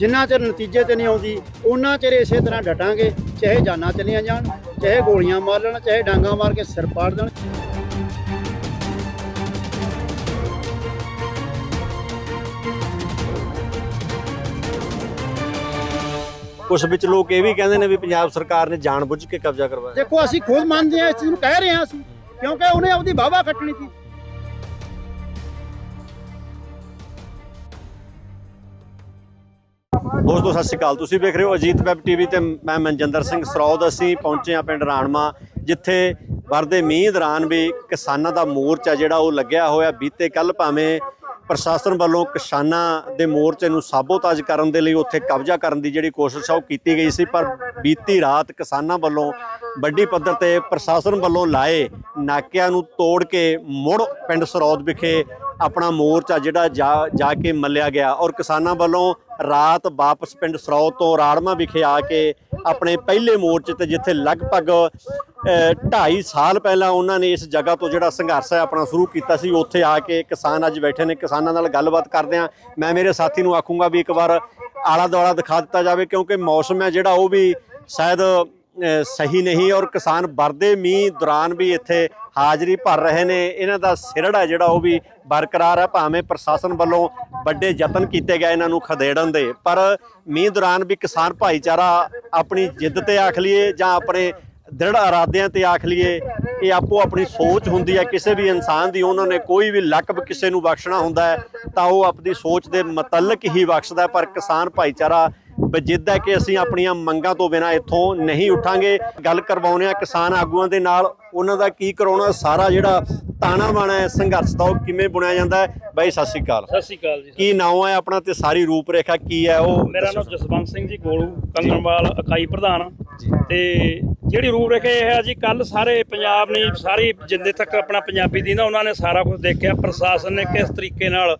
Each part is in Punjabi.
ਜਿੰਨਾ ਚਿਰ ਨਤੀਜੇ ਤੇ ਨਹੀਂ ਆਉਂਦੀ ਉਹਨਾਂ ਚਿਰ ਇਸੇ ਤਰ੍ਹਾਂ ਡਟਾਂਗੇ ਚਾਹੇ ਜਾਨਾਂ ਚਲੀਆਂ ਜਾਣ ਚਾਹੇ ਗੋਲੀਆਂ ਮਾਰ ਲੈਣ ਚਾਹੇ ਡਾਂਗਾ ਮਾਰ ਕੇ ਸਿਰ ਪਾੜ ਦੇਣ। ਕੁਝ ਵਿੱਚ ਲੋਕ ਇਹ ਵੀ ਕਹਿੰਦੇ ਨੇ ਵੀ ਪੰਜਾਬ ਸਰਕਾਰ ਨੇ ਜਾਣਬੁੱਝ ਕੇ ਕਬਜ਼ਾ ਕਰਵਾਇਆ। ਦੇਖੋ ਅਸੀਂ ਖੁਦ ਮੰਨਦੇ ਹਾਂ ਇਸ ਚੀਜ਼ ਨੂੰ ਕਹਿ ਰਹੇ ਹਾਂ ਅਸੀਂ ਕਿਉਂਕਿ ਉਹਨੇ ਆਪਦੀ ਵਾਹਵਾ ਕੱਟਣੀ ਸੀ। ਦੋਸਤੋ, ਸਤਿ ਸ਼੍ਰੀ ਅਕਾਲ। ਤੁਸੀਂ ਵੇਖ ਰਹੇ ਹੋ ਅਜੀਤ ਵੈਬ ਟੀਵੀ ਤੇ ਮੈਂ ਮਨਜਿੰਦਰ ਸਿੰਘ ਸਰੌਦ। ਅਸੀਂ ਪਹੁੰਚੇ ਹਾਂ ਪਿੰਡ ਰਾਣਮਾ, ਜਿੱਥੇ ਵਰਦੇ ਮੀਂਹ ਦੌਰਾਨ ਵੀ ਕਿਸਾਨਾਂ ਦਾ ਮੋਰਚਾ ਜਿਹੜਾ ਉਹ ਲੱਗਿਆ ਹੋਇਆ। ਬੀਤੇ ਕੱਲ ਭਾਵੇਂ ਪ੍ਰਸ਼ਾਸਨ ਵੱਲੋਂ ਕਿਸਾਨਾਂ ਦੇ ਮੋਰਚੇ ਨੂੰ ਸਾਬੋਤਾਜ ਕਰਨ ਦੇ ਲਈ ਉੱਥੇ ਕਬਜ਼ਾ ਕਰਨ ਦੀ ਜਿਹੜੀ ਕੋਸ਼ਿਸ਼ ਆ, ਉਹ ਕੀਤੀ ਗਈ ਸੀ, ਪਰ ਬੀਤੀ ਰਾਤ ਕਿਸਾਨਾਂ ਵੱਲੋਂ ਵੱਡੀ ਪੱਧਰ ਤੇ ਪ੍ਰਸ਼ਾਸਨ ਵੱਲੋਂ ਲਾਏ ਨਾਕਿਆਂ ਨੂੰ ਤੋੜ ਕੇ ਮੁੜ ਪਿੰਡ ਸਰੌਦ ਵਿਖੇ ਆਪਣਾ ਮੋਰਚਾ ਜਿਹੜਾ ਜਾ ਜਾ ਕੇ ਮੱਲਿਆ ਗਿਆ ਔਰ ਕਿਸਾਨਾਂ ਵੱਲੋਂ ਰਾਤ ਵਾਪਸ ਪਿੰਡ ਸਰੌਤ ਤੋਂ ਰਾੜਮਾ ਵਿਖੇ ਆ ਕੇ ਆਪਣੇ ਪਹਿਲੇ ਮੋਰਚੇ ਤੇ ਜਿੱਥੇ ਲਗਭਗ 2.5 ਸਾਲ ਪਹਿਲਾਂ ਉਹਨਾਂ ਨੇ ਇਸ ਜਗ੍ਹਾ ਤੋਂ ਜਿਹੜਾ ਸੰਘਰਸ਼ ਹੈ ਆਪਣਾ ਸ਼ੁਰੂ ਕੀਤਾ ਸੀ, ਉੱਥੇ ਆ ਕੇ ਕਿਸਾਨ ਅੱਜ ਬੈਠੇ ਨੇ, ਕਿਸਾਨਾਂ ਨਾਲ ਗੱਲਬਾਤ ਕਰਦੇ ਆ ਮੈਂ ਮੇਰੇ ਸਾਥੀ ਨੂੰ ਆਖੂੰਗਾ ਵੀ ਇੱਕ ਵਾਰ ਆਲਾ ਦੁਆਲਾ ਦਿਖਾ ਦਿੱਤਾ ਜਾਵੇ ਕਿਉਂਕਿ ਮੌਸਮ ਹੈ ਜਿਹੜਾ ਉਹ ਵੀ ਸ਼ਾਇਦ ਸਹੀ ਨਹੀਂ ਔਰ ਕਿਸਾਨ ਵਰਦੇ ਮੀਂਹ ਦੌਰਾਨ ਵੀ ਇੱਥੇ ਹਾਜ਼ਰੀ ਭਰ ਰਹੇ ਨੇ। ਇਹਨਾਂ ਦਾ ਸਿਰੜ ਹੈ ਜਿਹੜਾ, ਉਹ ਵੀ ਬਰਕਰਾਰ ਹੈ। ਭਾਵੇਂ ਪ੍ਰਸ਼ਾਸਨ ਵੱਲੋਂ ਵੱਡੇ ਯਤਨ ਕੀਤੇ ਗਏ ਇਹਨਾਂ ਨੂੰ ਖਦੇੜਨ ਦੇ, ਪਰ ਮੀਂਹ ਦੌਰਾਨ ਵੀ ਕਿਸਾਨ ਭਾਈਚਾਰਾ ਆਪਣੀ ਜਿੱਦ ਤੇ ਆਖ ਲਈਏ ਜਾਂ ਆਪਣੇ ਦ੍ਰਿੜ ਇਰਾਦਿਆਂ ਤੇ ਆਖ ਲਈਏ, ਇਹ ਆਪੋ ਆਪਣੀ ਸੋਚ ਹੁੰਦੀ ਹੈ। ਕਿਸੇ ਵੀ ਇਨਸਾਨ ਦੀ, ਉਹਨਾਂ ਨੇ ਕੋਈ ਵੀ ਲਕਬ ਕਿਸੇ ਨੂੰ ਬਖਸ਼ਣਾ ਹੁੰਦਾ ਹੈ, ਤਾਂ ਉਹ ਆਪਣੀ ਸੋਚ ਦੇ ਮੁਤਲਕ ਹੀ ਬਖਸ਼ਦਾ ਪਰ ਕਿਸਾਨ ਭਾਈਚਾਰਾ ਬਜਿੱਦ ਹੈ ਕਿ ਅਸੀਂ ਆਪਣੀਆਂ ਮੰਗਾਂ ਤੋਂ ਬਿਨਾਂ ਇੱਥੋਂ ਨਹੀਂ ਉੱਠਾਂਗੇ। ਗੱਲ ਕਰਵਾਉਂਦੇ ਆ ਕਿਸਾਨ ਆਗੂਆਂ ਦੇ ਨਾਲ। ਉਹਨਾਂ ਦਾ ਕੀ ਕਰਾਉਣਾ? ਸਾਰਾ ਜਿਹੜਾ ਤਾਣਾ ਬਾਣਾ ਹੈ ਸੰਘਰਸ਼ ਦਾ ਉਹ ਕਿਵੇਂ ਬੁਣਿਆ ਜਾਂਦਾ ਹੈ? ਬਾਈ ਸਤਿ ਸ਼੍ਰੀ ਅਕਾਲ। ਸਤਿ ਸ਼੍ਰੀ ਅਕਾਲ ਜੀ ਕੀ ਨਾਮ ਹੈ ਆਪਣਾ ਤੇ ਸਾਰੀ ਰੂਪ ਰੇਖਾ ਕੀ ਹੈ? ਉਹ ਮੇਰਾ ਨਾਮ ਜਸਵੰਤ ਸਿੰਘ ਜੀ ਗੋਲੂ ਕੰਗਣਵਾਲ ਇਕਾਈ ਪ੍ਰਧਾਨ। ਤੇ ਜਿਹੜੀ ਰੂਪ ਰੇਖਾ ਇਹ ਹੈ ਜੀ ਕੱਲ ਸਾਰੇ ਪੰਜਾਬ ਨੇ ਸਾਰੀ ਜਿੰਦੇ ਤੱਕ ਆਪਣਾ ਪੰਜਾਬੀ ਦੀ ਨਾ ਉਹਨਾਂ ਨੇ ਸਾਰਾ ਕੁਝ ਦੇਖਿਆ। ਪ੍ਰਸ਼ਾਸਨ ਨੇ ਕਿਸ ਤਰੀਕੇ ਨਾਲ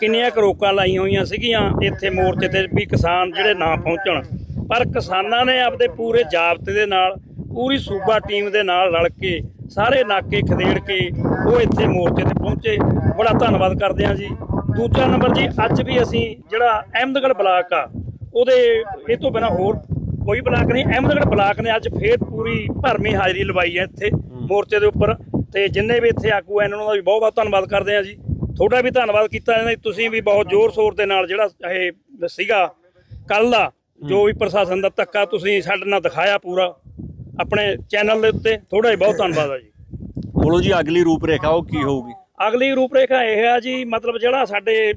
ਕਿੰਨੀਆਂ ਕੁ ਰੋਕਾਂ ਲਾਈਆਂ ਹੋਈਆਂ ਸੀਗੀਆਂ ਇੱਥੇ ਮੋਰਚੇ ਤੇ ਵੀ ਕਿਸਾਨ ਜਿਹੜੇ ਨਾ ਪਹੁੰਚਣ। ਪਰ ਕਿਸਾਨਾਂ ਨੇ ਆਪਦੇ ਪੂਰੇ ਜਾਬਤੇ ਦੇ ਨਾਲ, ਪੂਰੀ ਸੂਬਾ ਟੀਮ ਦੇ ਨਾਲ ਰਲ ਕੇ ਸਾਰੇ ਨਾਕੇ ਖਦੇੜ ਕੇ ਉਹ ਇੱਥੇ ਮੋਰਚੇ ਤੇ ਪਹੁੰਚੇ। ਬੜਾ ਧੰਨਵਾਦ ਕਰਦੇ ਹਾਂ ਜੀ। ਦੂਜਾ ਨੰਬਰ ਜੀ, ਅੱਜ ਵੀ ਅਸੀਂ ਜਿਹੜਾ ਅਹਿਮਦਗੜ੍ਹ ਬਲਾਕ ਆ, ਉਹਦੇ ਇਹ ਤੋਂ ਬਿਨਾ ਹੋਰ ਕੋਈ ਬਲਾਕ ਨਹੀਂ, ਅਹਿਮਦਗੜ੍ਹ ਬਲਾਕ ਨੇ ਅੱਜ ਫੇਰ ਪੂਰੀ ਭਰਮੀ ਹਾਜ਼ਰੀ ਲਵਾਈ ਹੈ ਇੱਥੇ ਮੋਰਚੇ ਦੇ ਉੱਪਰ। ਤੇ ਜਿੰਨੇ ਵੀ ਇੱਥੇ ਆਗੂ ਆ, ਇਹਨਾਂ ਦਾ ਵੀ ਬਹੁਤ ਬਹੁਤ ਧੰਨਵਾਦ ਕਰਦੇ ਹਾਂ ਜੀ। ਤੁਹਾਡਾ ਵੀ ਧੰਨਵਾਦ ਕੀਤਾ ਜਾਂਦਾ। ਤੁਸੀਂ ਵੀ ਬਹੁਤ ਜ਼ੋਰ ਸ਼ੋਰ ਦੇ ਨਾਲ ਜਿਹੜਾ ਇਹ ਸੀਗਾ ਕੱਲ ਦਾ ਜੋ ਵੀ ਪ੍ਰਸ਼ਾਸਨ ਦਾ ਧੱਕਾ ਤੁਸੀਂ ਸਾਡੇ ਨਾਲ ਦਿਖਾਇਆ ਪੂਰਾ ਆਪਣੇ ਚੈਨਲ ਦੇ ਉੱਤੇ ਤੁਹਾਡਾ ਹੀ ਬਹੁਤ ਧੰਨਵਾਦ ਆ ਜੀ। ਬੋਲੋ ਜੀ ਅਗਲੀ ਰੂਪ ਰੇਖਾ ਉਹ ਕੀ ਹੋਊਗੀ? ਅਗਲੀ ਰੂਪਰੇਖਾ ਇਹ ਆ ਜੀ ਮਤਲਬ ਜਿਹੜਾ ਸਾਡੇ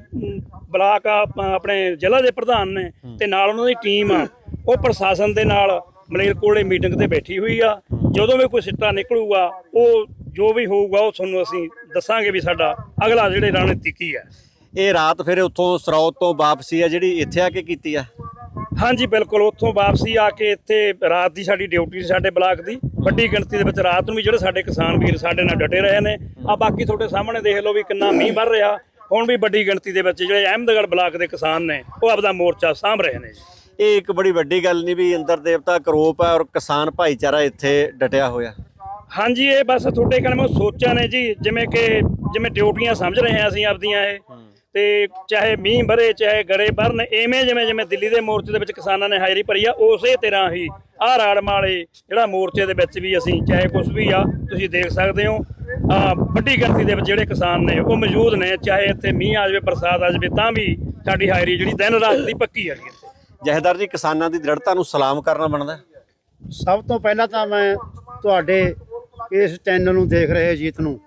ਬਲਾਕ ਆ ਆਪਣੇ ਜ਼ਿਲ੍ਹਾ ਦੇ ਪ੍ਰਧਾਨ ਨੇ ਤੇ ਨਾਲ ਉਹਨਾਂ ਦੀ ਟੀਮ ਆ ਉਹ ਪ੍ਰਸ਼ਾਸਨ ਦੇ ਨਾਲ ਮਲੇਰਕੋਟਲੇ ਮੀਟਿੰਗ ਤੇ ਬੈਠੀ ਹੋਈ ਆ। ਜਦੋਂ ਵੀ ਕੋਈ ਸਿੱਟਾ ਨਿਕਲੂਗਾ ਉਹ ਜੋ ਵੀ ਹੋਊਗਾ ਉਹ ਤੁਹਾਨੂੰ ਅਸੀਂ ਦੱਸਾਂਗੇ ਵੀ ਸਾਡਾ ਅਗਲਾ ਜਿਹੜੇ ਰਣਨੀਤੀ ਕੀ ਹੈ। ਇਹ ਰਾਤ ਫਿਰ ਉੱਥੋਂ ਸਰੌਦ ਤੋਂ ਵਾਪਸੀ ਹੈ ਜਿਹੜੀ ਇੱਥੇ ਆ ਕੇ ਕੀਤੀ ਆ? ਹਾਂਜੀ ਬਿਲਕੁਲ ਉੱਥੋਂ ਵਾਪਸੀ ਆ ਕੇ ਇੱਥੇ ਰਾਤ ਦੀ ਸਾਡੀ ਡਿਊਟੀ ਸੀ ਸਾਡੇ ਬਲਾਕ ਦੀ। ਵੱਡੀ ਗਿਣਤੀ ਦੇ ਵਿੱਚ ਰਾਤ ਨੂੰ ਵੀ ਜਿਹੜੇ ਸਾਡੇ ਕਿਸਾਨ ਵੀਰ ਸਾਡੇ ਨਾਲ ਡਟੇ ਰਹੇ ਨੇ। ਆ ਬਾਕੀ ਤੁਹਾਡੇ ਸਾਹਮਣੇ ਦੇਖ ਲਓ ਵੀ ਕਿੰਨਾ ਮੀਂਹ ਵਰ ਰਿਹਾ। ਹੁਣ ਵੀ ਵੱਡੀ ਗਿਣਤੀ ਦੇ ਵਿੱਚ ਜਿਹੜੇ ਅਹਿਮਦਗੜ੍ਹ ਬਲਾਕ ਦੇ ਕਿਸਾਨ ਨੇ ਉਹ ਆਪਦਾ ਮੋਰਚਾ ਸਾਂਭ ਰਹੇ ਨੇ ਇਹ ਇੱਕ ਬੜੀ ਵੱਡੀ ਗੱਲ ਨਹੀਂ ਵੀ ਇੰਦਰ ਦੇਵਤਾ ਕਰੋਪ ਹੈ ਔਰ ਕਿਸਾਨ ਭਾਈਚਾਰਾ ਇੱਥੇ ਡਟਿਆ ਹੋਇਆ। ਹਾਂਜੀ ਇਹ ਬਸ ਤੁਹਾਡੇ ਕਲਮ ਸੋਚਾਂ ਨੇ ਜੀ ਜਿਵੇਂ ਕਿ ਜਿਵੇਂ ਡਿਊਟੀਆਂ ਸਮਝ ਰਹੇ ਹਾਂ ਅਸੀਂ ਆਪਦੀਆਂ ਇਹ। ਤੇ ਚਾਹੇ ਮੀਂਹ ਭਰੇ ਚਾਹੇ ਗੜੇ ਭਰਨ ਐਵੇਂ ਜਿਵੇਂ ਜਿਵੇਂ ਦਿੱਲੀ ਦੇ ਮੋਰਚੇ ਦੇ ਵਿੱਚ ਕਿਸਾਨਾਂ ਨੇ ਹਾਜ਼ਰੀ ਭਰੀ ਆ ਉਸੇ ਤਰ੍ਹਾਂ ਹੀ ਆਹ ਰਾੜਮ ਵਾਲੇ ਜਿਹੜਾ ਮੋਰਚੇ ਦੇ ਵਿੱਚ ਵੀ ਅਸੀਂ ਚਾਹੇ ਕੁਝ ਵੀ ਆ ਤੁਸੀਂ ਦੇਖ ਸਕਦੇ ਹੋ ਆ ਵੱਡੀ ਗਿਣਤੀ ਦੇ ਵਿੱਚ ਜਿਹੜੇ ਕਿਸਾਨ ਨੇ ਉਹ ਮੌਜੂਦ ਨੇ ਚਾਹੇ ਇੱਥੇ ਮੀਂਹ ਆ ਜਾਵੇ ਬਰਸਾਤ ਆ ਜਾਵੇ ਤਾਂ ਵੀ ਸਾਡੀ ਹਾਜ਼ਰੀ ਜਿਹੜੀ ਦਿਨ ਰਾਤ ਦੀ ਪੱਕੀ ਇੱਥੇ ਜਹੇਦਾਰ ਜੀ ਕਿਸਾਨਾਂ ਦੀ ਦ੍ਰਿੜਤਾ ਨੂੰ ਸਲਾਮ ਕਰਨਾ ਬਣਦਾ? ਹੈ। ਸਭ ਤੋਂ ਪਹਿਲਾਂ ਤਾਂ ਮੈਂ ਤੁਹਾਡੇ ਇਸ ਚੈਨਲ ਨੂੰ ਦੇਖ ਰਹੇ ਜੀਤ ਨੂੰ,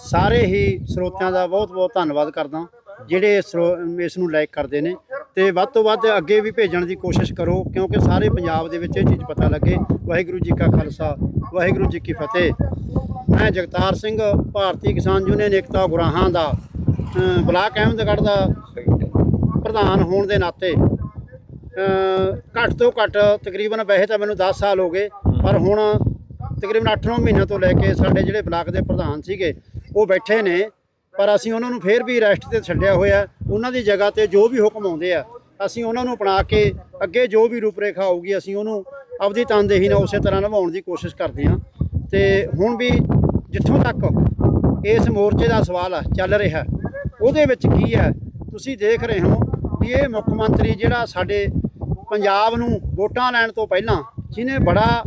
ਸਾਰੇ ਹੀ ਸਰੋਤਿਆਂ ਦਾ ਬਹੁਤ-ਬਹੁਤ ਧੰਨਵਾਦ ਕਰਦਾ। ਜਿਹੜੇ ਸਰੋ- ਇਸ ਨੂੰ ਲਾਈਕ ਕਰਦੇ ਨੇ ਤੇ ਵੱਧ ਤੋਂ ਵੱਧ ਅੱਗੇ ਵੀ ਭੇਜਣ ਦੀ ਕੋਸ਼ਿਸ਼ ਕਰੋ, ਕਿਉਂਕਿ ਸਾਰੇ ਪੰਜਾਬ ਦੇ ਵਿੱਚ ਇਹ ਚੀਜ਼ ਪਤਾ ਲੱਗੇ। ਵਾਹਿਗੁਰੂ ਜੀ ਕਾ ਖਾਲਸਾ, ਵਾਹਿਗੁਰੂ ਜੀ ਕੀ ਫਤਿਹ। ਮੈਂ ਜਗਤਾਰ ਸਿੰਘ, ਭਾਰਤੀ ਕਿਸਾਨ ਯੂਨੀਅਨ ਏਕਤਾ ਗੁਰਾਹਾਂ ਦਾ ਬਲਾਕ ਅਹਿਮਦਗੜ੍ਹ ਦਾ ਪ੍ਰਧਾਨ ਹੋਣ ਦੇ ਨਾਤੇ। ਘੱਟ ਤੋਂ ਘੱਟ ਤਕਰੀਬਨ ਵੈਸੇ ਤਾਂ ਮੈਨੂੰ 10 ਸਾਲ ਹੋ ਗਏ, ਪਰ ਹੁਣ ਤਕਰੀਬਨ 8-9 ਮਹੀਨਿਆਂ ਤੋਂ ਲੈ ਕੇ ਸਾਡੇ ਜਿਹੜੇ ਬਲਾਕ ਦੇ ਪ੍ਰਧਾਨ ਸੀਗੇ, ਉਹ ਬੈਠੇ ਨੇ। ਪਰ ਅਸੀਂ ਉਹਨਾਂ ਨੂੰ ਫੇਰ ਵੀ ਰੈਸਟ ਤੇ ਛੱਡਿਆ ਹੋਇਆ। ਉਹਨਾਂ ਦੀ ਜਗ੍ਹਾ ਤੇ ਜੋ ਵੀ ਹੁਕਮ ਆਉਂਦੇ ਆ, ਅਸੀਂ ਉਹਨਾਂ ਨੂੰ ਅਪਣਾ ਕੇ ਅੱਗੇ ਜੋ ਵੀ ਰੂਪਰੇਖਾ ਆਊਗੀ, ਅਸੀਂ ਉਹਨੂੰ ਆਪਦੀ ਤਨਦੇਹੀ ਨਾਲ ਉਸੇ ਤਰ੍ਹਾਂ ਨਿਭਾਉਣ ਦੀ ਕੋਸ਼ਿਸ਼ ਕਰਦੇ ਹਾਂ। ਤੇ ਹੁਣ ਵੀ ਜਿੱਥੋਂ ਤੱਕ ਇਸ ਮੋਰਚੇ ਦਾ ਸਵਾਲ ਆ ਚੱਲ ਰਿਹਾ, ਉਹਦੇ ਵਿੱਚ ਕੀ ਹੈ? ਤੁਸੀਂ ਦੇਖ ਰਹੇ ਹੋ ਕਿ ਇਹ ਮੁੱਖ ਮੰਤਰੀ ਜਿਹੜਾ ਸਾਡੇ ਪੰਜਾਬ ਨੂੰ ਵੋਟਾਂ ਲੈਣ ਤੋਂ ਪਹਿਲਾਂ, ਜਿਹਨੇ ਬੜਾ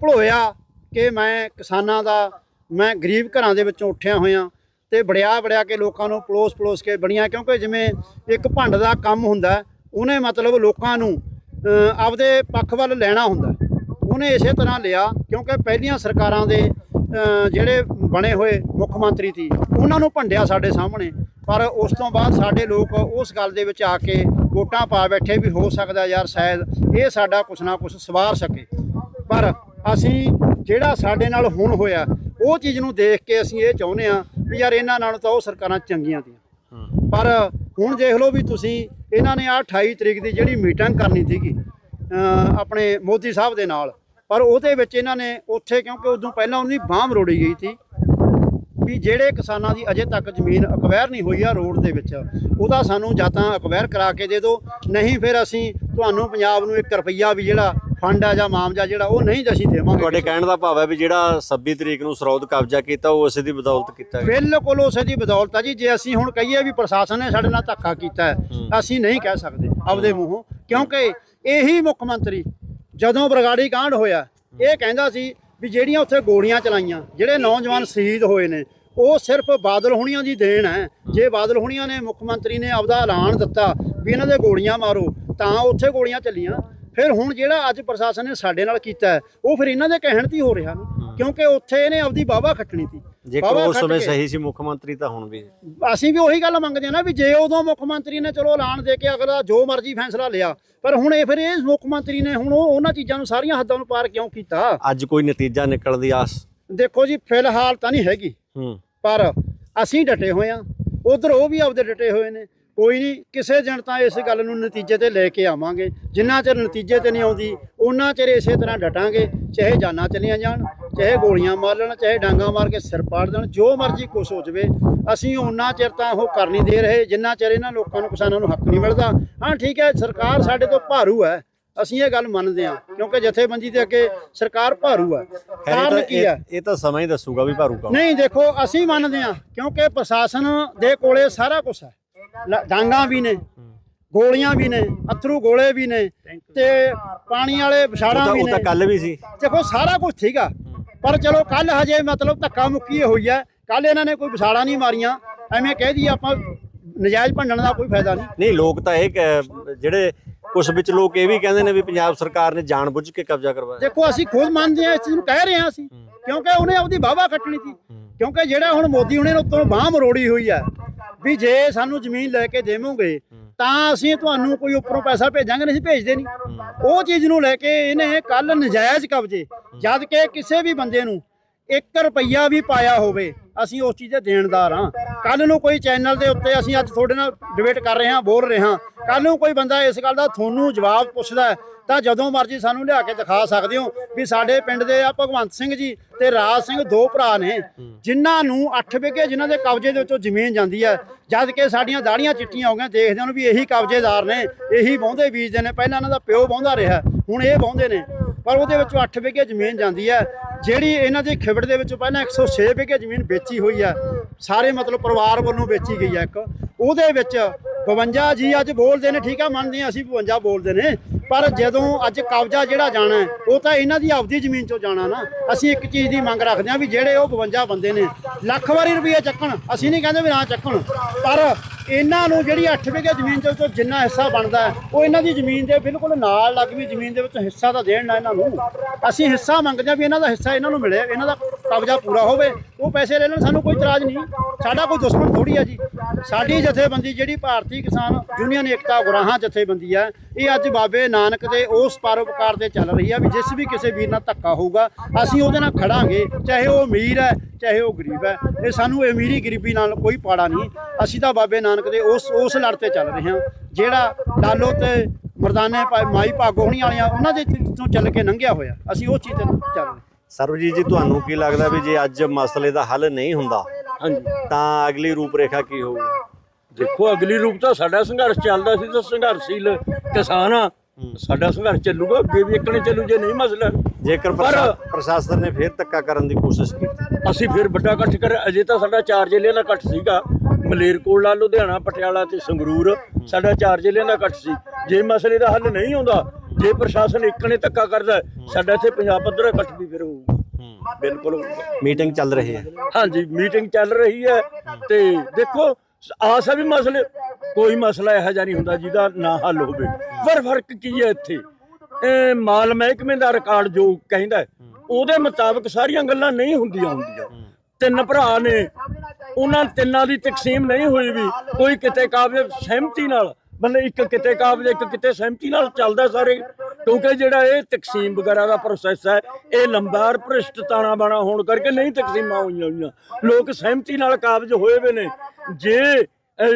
ਭਲੋਇਆ ਕਿ ਮੈਂ ਕਿਸਾਨਾਂ ਦਾ, ਮੈਂ ਗਰੀਬ ਘਰਾਂ ਦੇ ਵਿੱਚੋਂ ਉੱਠਿਆ ਹੋਇਆ ਤੇ ਬੜਿਆ ਬੜਿਆ ਕੇ ਲੋਕਾਂ ਨੂੰ ਪਲੋਸ ਪਲੋਸ ਕੇ ਬਣੀਆਂ, ਕਿਉਂਕਿ ਜਿਵੇਂ ਇੱਕ ਭੰਡ ਦਾ ਕੰਮ ਹੁੰਦਾ, ਉਹਨੇ ਮਤਲਬ ਲੋਕਾਂ ਨੂੰ ਆਪਦੇ ਪੱਖ ਵੱਲ ਲੈਣਾ ਹੁੰਦਾ। ਉਹਨੇ ਇਸੇ ਤਰ੍ਹਾਂ ਲਿਆ, ਕਿਉਂਕਿ ਪਹਿਲੀਆਂ ਸਰਕਾਰਾਂ ਦੇ ਜਿਹੜੇ ਬਣੇ ਹੋਏ ਮੁੱਖ ਮੰਤਰੀ ਸੀ, ਉਹਨਾਂ ਨੂੰ ਭੰਡਿਆ ਸਾਡੇ ਸਾਹਮਣੇ। ਪਰ ਉਸ ਤੋਂ ਬਾਅਦ ਸਾਡੇ ਲੋਕ ਉਸ ਗੱਲ ਦੇ ਵਿੱਚ ਆ ਕੇ ਵੋਟਾਂ ਪਾ ਬੈਠੇ ਵੀ ਹੋ ਸਕਦਾ ਯਾਰ, ਸ਼ਾਇਦ ਇਹ ਸਾਡਾ ਕੁਛ ਨਾ ਕੁਛ ਸਵਾਰ ਸਕੇ। ਪਰ ਅਸੀਂ ਜਿਹੜਾ ਸਾਡੇ ਨਾਲ ਹੁਣ ਹੋਇਆ ਉਹ ਚੀਜ਼ ਨੂੰ ਦੇਖ ਕੇ ਅਸੀਂ ਇਹ ਚਾਹੁੰਦੇ ਆ ਵੀ ਯਾਰ ਇਹਨਾਂ ਨਾਲੋਂ ਤਾਂ ਉਹ ਸਰਕਾਰਾਂ ਚੰਗੀਆਂ ਤੀਆਂ ਪਰ ਹੁਣ ਦੇਖ ਲਓ ਵੀ ਤੁਸੀਂ ਇਹਨਾਂ ਨੇ ਆ 28 ਤਰੀਕ ਦੀ ਜਿਹੜੀ ਮੀਟਿੰਗ ਕਰਨੀ ਸੀਗੀ ਆਪਣੇ ਮੋਦੀ ਸਾਹਿਬ ਦੇ ਨਾਲ ਪਰ ਉਹਦੇ ਵਿੱਚ ਇਹਨਾਂ ਨੇ ਉੱਥੇ ਕਿਉਂਕਿ ਉਦੋਂ ਪਹਿਲਾਂ ਉਹਦੀ ਬਾਂਹ ਮਰੋੜੀ ਗਈ ਸੀ ਵੀ ਜਿਹੜੇ ਕਿਸਾਨਾਂ ਦੀ ਅਜੇ ਤੱਕ ਜ਼ਮੀਨ ਅਕਵਾਇਰ ਨਹੀਂ ਹੋਈ ਆ ਰੋਡ ਦੇ ਵਿੱਚ ਉਹਦਾ ਸਾਨੂੰ ਜਾਂ ਤਾਂ ਅਕਵਾਇਰ ਕਰਾ ਕੇ ਦੇ ਦਿਓ ਨਹੀਂ ਫਿਰ ਅਸੀਂ ਤੁਹਾਨੂੰ ਪੰਜਾਬ ਨੂੰ 1 ਰੁਪਈਆ ਵੀ ਜਿਹੜਾ ਫੰਡ ਆ ਜਾਂ ਮਾਮਜਾ ਜਿਹੜਾ ਉਹ ਨਹੀਂ ਅਸੀਂ ਦੇਵਾਂਗੇ ਤੁਹਾਡੇ ਕਹਿਣ ਦਾ ਭਾਵ ਹੈ ਵੀ ਜਿਹੜਾ 26 ਤਰੀਕ ਨੂੰ ਸਰੌਦ ਕਬਜ਼ਾ ਕੀਤਾ ਉਹ ਉਸੇ ਦੀ ਬਦੌਲਤ ਕੀਤਾ ਬਿਲਕੁਲ ਉਸੇ ਦੀ ਬਦੌਲਤ ਆ ਜੀ। ਜੇ ਅਸੀਂ ਹੁਣ ਕਹੀਏ ਵੀ ਪ੍ਰਸ਼ਾਸਨ ਨੇ ਸਾਡੇ ਨਾਲ ਧੱਕਾ ਕੀਤਾ ਹੂੰ। ਅਸੀਂ ਨਹੀਂ ਕਹਿ ਸਕਦੇ ਆਪਦੇ ਮੂੰਹੋਂ। ਕਿਉਂਕਿ ਇਹੀ ਮੁੱਖ ਮੰਤਰੀ ਜਦੋਂ ਬਰਗਾੜੀ ਕਾਂਡ ਹੋਇਆ ਇਹ ਕਹਿੰਦਾ ਸੀ ਵੀ ਜਿਹੜੀਆਂ ਉੱਥੇ ਗੋਲੀਆਂ ਚਲਾਈਆਂ ਜਿਹੜੇ ਨੌਜਵਾਨ ਸ਼ਹੀਦ ਹੋਏ ਨੇ ਉਹ ਸਿਰਫ ਬਾਦਲ ਹੋਣੀਆਂ ਦੀ ਦੇਣ ਹੈ। ਜੇ ਬਾਦਲ ਹੋਣੀਆਂ ਨੇ ਮੁੱਖ ਮੰਤਰੀ ਨੇ ਆਪਦਾ ਐਲਾਨ ਦਿੱਤਾ ਵੀ ਇਹਨਾਂ ਦੇ ਗੋਲੀਆਂ ਮਾਰੋ ਤਾਂ ਉੱਥੇ ਗੋਲੀਆਂ ਚੱਲੀਆਂ। ਫਿਰ ਹੁਣ ਜਿਹੜਾ ਅੱਜ ਪ੍ਰਸ਼ਾਸਨ ਨੇ ਸਾਡੇ ਨਾਲ ਕੀਤਾ ਉਹ ਫਿਰ ਇਹਨਾਂ ਦੇ ਕਹਿਣ ਤੇ ਹੀ ਰਿਹਾ ਨਾ ਕਿਉਂਕਿ ਉੱਥੇ ਇਹਨੇ ਆਪਦੀ ਬਾਵਾ ਖੱਟਣੀ ਸੀ। ਜੇਕਰ ਉਸ ਸਮੇਂ। ਸਹੀ ਸੀ ਮੁੱਖ ਮੰਤਰੀ ਤਾਂ ਹੁਣ ਵੀ। ਅਸੀਂ ਵੀ ਉਹੀ ਗੱਲ ਮੰਗਦੇ ਹਾਂ ਨਾ ਵੀ ਜੇ ਉਦੋਂ ਮੁੱਖ ਮੰਤਰੀ ਨੇ ਚਲੋ ਐਲਾਨ ਦੇ ਕੇ ਅਗਲਾ ਜੋ ਮਰਜ਼ੀ ਫੈਸਲਾ ਲਿਆ ਪਰ ਹੁਣ ਇਹ ਫਿਰ ਇਹ ਮੁੱਖ ਮੰਤਰੀ ਨੇ ਹੁਣ ਉਹ ਉਹਨਾਂ ਚੀਜ਼ਾਂ ਨੂੰ ਸਾਰੀਆਂ ਹੱਦਾਂ ਨੂੰ ਪਾਰ ਕਿਉਂ ਕੀਤਾ? ਅੱਜ ਕੋਈ ਨਤੀਜਾ ਨਿਕਲਣ ਦੀ ਆਸ। ਦੇਖੋ ਜੀ ਫਿਲਹਾਲ ਤਾਂ ਨਹੀਂ ਹੈਗੀ। ਹੂੰ। ਪਰ ਅਸੀਂ ਡਟੇ ਹੋਏ ਆ ਉਧਰ ਉਹ ਵੀ ਆਪਦੇ ਡਟੇ ਹੋਏ ਨੇ। ਕੋਈ ਨਹੀਂ ਕਿਸੇ ਦਿਨ ਤਾਂ ਇਸ ਗੱਲ ਨੂੰ ਨਤੀਜੇ ਤੇ ਲੈ ਕੇ ਆਵਾਂਗੇ। ਜਿੰਨਾ ਚਿਰ ਨਤੀਜੇ ਤੇ ਨਹੀਂ ਆਉਂਦੀ ਉਹਨਾਂ ਚਿਰ ਇਸੇ ਤਰ੍ਹਾਂ ਡਟਾਂਗੇ ਚਾਹੇ ਜਾਨਾਂ ਚਲੀਆਂ ਜਾਣ ਚਾਹੇ ਗੋਲੀਆਂ ਮਾਰ ਲੈਣ ਚਾਹੇ ਡਾਂਗਾ ਮਾਰ ਕੇ ਸਿਰ ਪਾੜ ਦੇਣ ਜੋ ਮਰਜ਼ੀ ਕੁਛ ਹੋ ਜਵੇ ਅਸੀਂ ਉਹਨਾਂ ਚਿਰ ਤਾਂ ਉਹ ਕਰ ਨਹੀਂ ਦੇ ਰਹੇ ਜਿੰਨਾ ਚਿਰ ਇਹਨਾਂ ਲੋਕਾਂ ਨੂੰ ਕਿਸਾਨਾਂ ਨੂੰ ਹੱਕ ਨਹੀਂ ਮਿਲਦਾ। ਹਾਂ ਠੀਕ ਹੈ ਸਰਕਾਰ ਸਾਡੇ ਤੋਂ ਭਾਰੂ ਹੈ ਅਸੀਂ ਇਹ ਗੱਲ ਮੰਨਦੇ ਹਾਂ ਕਿਉਂਕਿ ਜਥੇਬੰਦੀ ਦੇ ਅੱਗੇ ਸਰਕਾਰ ਭਾਰੂ ਹੈ। ਕਾਰਨ ਕੀ ਹੈ? ਇਹ ਤਾਂ ਸਮਾਂ ਹੀ ਦੱਸੂਗਾ ਵੀ ਭਾਰੂ ਕੰਮ ਨਹੀਂ ਦੇਖੋ ਅਸੀਂ ਮੰਨਦੇ ਹਾਂ ਕਿਉਂਕਿ ਪ੍ਰਸ਼ਾਸਨ ਦੇ ਕੋਲੇ ਸਾਰਾ ਕੁਝ ਹੈ। ਲ- ਡਾਂਗਾਂ ਵੀ ਨੇ ਗੋਲੀਆਂ ਵੀ ਨੇ ਅਥਰੂ ਗੋਲੇ ਵੀ ਨੇ ਤੇ ਪਾਣੀ ਵਾਲੇ ਵਿਛਾੜਾਂ ਵੀ ਉਹ ਨੇ। ਤਾਂ ਕੱਲ ਵੀ ਸੀ। ਦੇਖੋ ਸਾਰਾ ਕੁਝ ਠੀਕ ਆ। ਪਰ ਚਲੋ ਕੱਲ ਹਜੇ ਮਤਲਬ ਧੱਕਾ ਮੁੱਕੀ ਹੋਈ ਹੈ ਕੱਲ ਇਹਨਾਂ ਨੇ ਕੋਈ ਵਿਛਾੜਾਂ ਨਹੀਂ ਮਾਰੀਆਂ। ਐਵੇਂ ਕਹਿ ਦਈਏ ਆਪਾਂ ਨਜਾਇਜ਼ ਭੰਡਣ ਦਾ ਕੋਈ ਫਾਇਦਾ ਨਹੀਂ। ਨਹੀਂ ਲੋਕ ਤਾਂ ਇਹ ਕਹਿ- ਜਿਹੜੇ ਕੁਝ ਵਿੱਚ ਲੋਕ ਇਹ ਵੀ ਕਹਿੰਦੇ ਨੇ ਵੀ ਪੰਜਾਬ ਸਰਕਾਰ ਨੇ ਜਾਣਬੁੱਝ ਕੇ ਕਬਜ਼ਾ ਕਰਵਾਇਆ। ਦੇਖੋ ਅਸੀਂ ਖੁਦ ਮੰਨਦੇ ਹਾਂ ਇਸ ਚੀਜ਼ ਨੂੰ ਕਹਿ ਰਹੇ ਹਾਂ ਅਸੀਂ। ਕਿਉਂਕਿ ਉਹਨੇ ਆਪਦੀ ਵਾਹਵਾ ਕੱਟਣੀ ਸੀ। ਕਿਉਂਕਿ ਜਿਹੜਾ ਹੁਣ ਮੋਦੀ ਹੁਣੇ ਉੱਤੋਂ ਬਾਹ ਮਰੋੜੀ ਹੋਈ ਹੈ ਵੀ ਜੇ ਸਾਨੂੰ ਜ਼ਮੀਨ ਲੈ ਕੇ ਦੇਵੋਗੇ, ਤਾਂ ਅਸੀਂ ਤੁਹਾਨੂੰ ਕੋਈ ਉੱਪਰੋਂ ਪੈਸਾ ਭੇਜਾਂਗੇ ਨਹੀਂ ਭੇਜਦੇ ਨਹੀਂ। ਉਹ ਚੀਜ਼ ਨੂੰ ਲੈ ਕੇ ਇਹਨੇ ਕੱਲ ਨਜਾਇਜ਼ ਕਬਜ਼ੇ, ਜਦ ਕਿ ਕਿਸੇ ਵੀ ਬੰਦੇ ਨੂੰ 1 ਰੁਪਈਆ ਵੀ ਪਾਇਆ ਹੋਵੇ, ਅਸੀਂ ਉਸ ਚੀਜ਼ ਦੇ ਦੇਣਦਾਰ ਹਾਂ। ਕੱਲ ਨੂੰ ਕੋਈ ਚੈਨਲ ਦੇ ਉੱਤੇ ਅਸੀਂ ਅੱਜ ਤੁਹਾਡੇ ਨਾਲ ਡਿਬੇਟ ਕਰ ਰਹੇ ਹਾਂ, ਬੋਲ ਰਹੇ ਹਾਂ। ਕੱਲ ਨੂੰ ਕੋਈ ਬੰਦਾ ਇਸ ਗੱਲ ਦਾ ਤੁਹਾਨੂੰ ਜਵਾਬ ਪੁੱਛਦਾ ਤਾਂ ਜਦੋਂ ਮਰਜ਼ੀ ਸਾਨੂੰ ਲਿਆ ਕੇ ਦਿਖਾ ਸਕਦੇ ਹੋ ਵੀ ਸਾਡੇ ਪਿੰਡ ਦੇ ਆ ਭਗਵੰਤ ਸਿੰਘ ਜੀ ਤੇ ਰਾਜ ਸਿੰਘ ਦੋ ਭਰਾ ਨੇ, ਜਿਨ੍ਹਾਂ ਨੂੰ 8 ਵਿਗੇ ਜਿਨ੍ਹਾਂ ਦੇ ਕਬਜ਼ੇ ਦੇ ਵਿੱਚੋਂ ਜ਼ਮੀਨ ਜਾਂਦੀ ਹੈ। ਜਦ ਕਿ ਸਾਡੀਆਂ ਦਾੜੀਆਂ ਚਿੱਟੀਆਂ ਹੋ ਗਈਆਂ, ਦੇਖਦੇ ਉਹਨੂੰ ਵੀ ਇਹੀ ਕਬਜ਼ੇਦਾਰ ਨੇ, ਇਹੀ ਵਾਹੁੰਦੇ ਬੀਜਦੇ ਨੇ। ਪਹਿਲਾਂ ਇਹਨਾਂ ਦਾ ਪਿਓ ਵਾਹੁੰਦਾ ਰਿਹਾ, ਹੁਣ ਇਹ ਵਾਹੁੰਦੇ ਨੇ। ਪਰ ਉਹਦੇ ਵਿੱਚੋਂ 8 ਵਿਗੇ ਜ਼ਮੀਨ ਜਾਂਦੀ ਹੈ। ਜਿਹੜੀ ਇਹਨਾਂ ਦੀ ਖਿਬੜ ਦੇ ਵਿੱਚੋਂ ਪਹਿਲਾਂ 106 ਵਿਗੇ ਜ਼ਮੀਨ ਵੇਚੀ ਹੋਈ ਹੈ। ਸਾਰੇ ਮਤਲਬ ਪਰਿਵਾਰ ਵੱਲੋਂ ਵੇਚੀ ਗਈ ਹੈ ਇੱਕ। ਉਹਦੇ ਵਿੱਚ 52 ਜੀ ਅੱਜ ਬੋਲਦੇ ਨੇ, ਠੀਕ ਆ, ਮੰਨਦੇ ਹਾਂ, ਅਸੀਂ 52 ਬੋਲਦੇ ਨੇ। ਪਰ ਜਦੋਂ ਅੱਜ ਕਬਜ਼ਾ ਜਿਹੜਾ ਜਾਣਾ ਉਹ ਤਾਂ ਇਹਨਾਂ ਦੀ ਆਪਦੀ ਜ਼ਮੀਨ ਚੋਂ ਜਾਣਾ ਨਾ। ਅਸੀਂ ਇੱਕ ਚੀਜ਼ ਦੀ ਮੰਗ ਰੱਖਦੇ ਹਾਂ ਵੀ ਜਿਹੜੇ ਉਹ 52 ਬੰਦੇ ਨੇ, ਲੱਖ ਵਾਰੀ ਰੁਪਏ ਚੱਕਣ, ਅਸੀਂ ਨਹੀਂ ਕਹਿੰਦੇ ਵੀ ਨਾ ਚੱਕਣ। ਪਰ ਇਹਨਾਂ ਨੂੰ ਜਿਹੜੀ 8 ਵਿਗੇ ਜ਼ਮੀਨ ਦੇ ਵਿੱਚੋਂ ਜਿੰਨਾ ਹਿੱਸਾ ਬਣਦਾ ਉਹ ਇਹਨਾਂ ਦੀ ਜ਼ਮੀਨ ਦੇ ਬਿਲਕੁਲ ਨਾਲ ਲੱਗਵੀਂ ਜ਼ਮੀਨ ਦੇ ਵਿੱਚ ਹਿੱਸਾ ਤਾਂ ਦੇਣ ਨਾ ਇਹਨਾਂ ਨੂੰ। ਅਸੀਂ ਹਿੱਸਾ ਮੰਗਦੇ ਹਾਂ ਵੀ ਇਹਨਾਂ ਦਾ ਹਿੱਸਾ ਇਹਨਾਂ ਨੂੰ ਮਿਲੇ, ਇਹਨਾਂ ਦਾ ਕਬਜ਼ਾ ਪੂਰਾ ਹੋਵੇ, ਉਹ ਪੈਸੇ ਲੈ ਲੈਣ, ਸਾਨੂੰ ਕੋਈ ਇਤਰਾਜ਼ ਨਹੀਂ। ਸਾਡਾ ਕੋਈ ਦੁਸ਼ਮਣ ਥੋੜੀ ਆ ਜੀ। ਸਾਡੀ ਜਥੇਬੰਦੀ ਜਿਹੜੀ ਭਾਰਤੀ ਕਿਸਾਨ ਯੂਨੀਅਨ ਏਕਤਾ ਗੁਰਾਹਾਂ ਜਥੇਬੰਦੀ ਆ ਇਹ ਅੱਜ ਬਾਬੇ ਨਾਨਕ ਦੇ ਉਸ ਪਰਉਪਕਾਰ ਦੇ ਚੱਲ ਰਹੀ ਆ ਵੀ ਜਿਸ ਵੀ ਕਿਸੇ ਵੀਰ ਨਾਲ ਧੱਕਾ ਹੋਊਗਾ, ਅਸੀਂ ਉਹਦੇ ਨਾਲ ਖੜਾਂਗੇ, ਚਾਹੇ ਉਹ ਅਮੀਰ ਹੈ ਚਾਹੇ ਉਹ ਗਰੀਬ ਹੈ ਇਹ ਸਾਨੂੰ ਅਮੀਰੀ ਗਰੀਬੀ ਨਾਲ ਕੋਈ ਪਾੜਾ ਨਹੀਂ। ਅਸੀਂ ਤਾਂ ਬਾਬੇ ਨਾਨਕ ਦੇ ਉਸ ਉਸ ਲੜ ਤੇ ਚੱਲ ਰਹੇ ਹਾਂ। ਜਿਹੜਾ ਲਾਲੋ ਤੇ ਮਰਦਾਨੇ ਮਾਈ ਭਾਗੋ ਹੋਣੀ ਵਾਲੀਆਂ ਉਹਨਾਂ ਦੇ ਤੋਂ ਚੱਲ ਕੇ ਲੰਘਿਆ ਹੋਇਆ। ਅਸੀਂ ਉਹ ਚੀਜ਼ ਤੇ ਚੱਲ ਰਹੇ ਸਰਬਜੀਤ ਜੀ ਤੁਹਾਨੂੰ ਕੀ ਲੱਗਦਾ ਵੀ ਜੇ ਅੱਜ ਮਸਲੇ ਦਾ ਹੱਲ ਨਹੀਂ ਹੁੰਦਾ ਤਾਂ ਅਗਲੀ ਰੂਪਰੇਖਾ ਕੀ ਹੋਊਗੀ? ਦੇਖੋ ਅਗਲੀ ਰੂਪ ਤਾਂ ਸਾਡਾ ਸੰਘਰਸ਼ ਚੱਲਦਾ ਸੀ ਤਾਂ ਸੰਘਰਸ਼ੀਲ ਕਿਸਾਨ ਆ। ਸਾਡਾ ਸੰਘਰਸ਼ ਚੱਲੂਗਾ ਅੱਗੇ ਵੀ ਇੱਕਣੇ ਚੱਲੂ ਜੇ ਨਹੀਂ ਮਸਲਾ। ਜੇਕਰ ਪਰ- ਪ੍ਰਸ਼ਾ- ਪ੍ਰਸ਼ਾਸਨ ਨੇ ਫੇਰ ਧੱਕਾ ਕਰਨ ਦੀ ਕੋਸ਼ਿਸ਼ ਕੀਤੀ। ਅਸੀਂ ਫਿਰ ਵੱਡਾ ਇਕੱਠ ਕਰ ਅਜੇ ਤਾਂ ਸਾਡਾ ਚਾਰ ਜ਼ਿਲ੍ਹਿਆਂ ਦਾ ਇਕੱਠ ਸੀਗਾ। ਮਲੇਰਕੋਟਲਾ ਲੁਧਿਆਣਾ ਪਟਿਆਲਾ ਤੇ ਸੰਗਰੂਰ। ਸਾਡਾ ਚਾਰ ਜ਼ਿਲ੍ਹਿਆਂ ਦਾ ਇਕੱਠ ਸੀ। ਜੇ ਮਸਲੇ ਦਾ ਹੱਲ ਨਹੀਂ ਹੁੰਦਾ ਜੇ ਪ੍ਰਸ਼ਾਸਨ ਇੱਕ ਨੇ ਧੱਕਾ ਕਰਦਾ ਹੈ, ਸਾਡਾ ਇੱਥੇ ਪੰਜਾਬ ਪੱਧਰ ਇਕੱਠ ਵੀ ਫਿਰ ਹੋਊਗਾ ਬਿਲਕੁਲ ਹੋਊਗਾ। ਮੀਟਿੰਗ ਚੱਲ ਰਹੀ ਹੈ। ਹਾਂਜੀ ਮੀਟਿੰਗ ਚੱਲ ਰਹੀ ਹੈ ਤੇ ਦੇਖੋ ਆਸ ਹੈ ਵੀ ਮਸਲੇ ਕੋਈ ਮਸਲਾ ਇਹੋ ਜਿਹਾ ਨਹੀਂ ਹੁੰਦਾ ਜਿਹਦਾ ਨਾ ਹੱਲ ਹੋਵੇ। ਪਰ ਫ਼ਰਕ ਕੀ ਹੈ ਇੱਥੇ? ਇਹ ਮਾਲ ਮਹਿਕਮੇ ਦਾ ਰਿਕਾਰਡ ਜੋ ਕਹਿੰਦਾ ਉਹਦੇ ਮੁਤਾਬਕ ਸਾਰੀਆਂ ਗੱਲਾਂ ਨਹੀਂ ਹੁੰਦੀਆਂ ਹੁੰਦੀਆਂ। ਤਿੰਨ ਭਰਾ ਨੇ, ਉਹਨਾਂ ਤਿੰਨਾਂ ਦੀ ਤਕਸੀਮ ਨਹੀਂ ਹੋਈ ਵੀ ਕੋਈ ਕਿਤੇ ਕਾਬਲੇ ਸਹਿਮਤੀ ਨਾਲ, ਮਤਲਬ ਇੱਕ ਕਿਤੇ ਕਾਬਲੇ, ਇੱਕ ਕਿਤੇ ਸਹਿਮਤੀ ਨਾਲ ਚੱਲਦਾ ਸਾਰੇ, ਕਿਉਂਕਿ ਜਿਹੜਾ ਇਹ ਤਕਸੀਮ ਵਗੈਰਾ ਦਾ ਪ੍ਰੋਸੈਸ ਹੈ, ਇਹ ਲੰਬਾਰ ਭ੍ਰਿਸ਼ਟ ਤਾਣਾ ਬਾਣਾ ਹੋਣ ਕਰਕੇ ਨਹੀਂ ਤਕਸੀਮਾਂ ਹੋਈਆਂ ਹੋਈਆਂ। ਲੋਕ ਸਹਿਮਤੀ ਨਾਲ ਕਾਬਜ ਹੋਏ ਵੇ ਨੇ। ਜੇ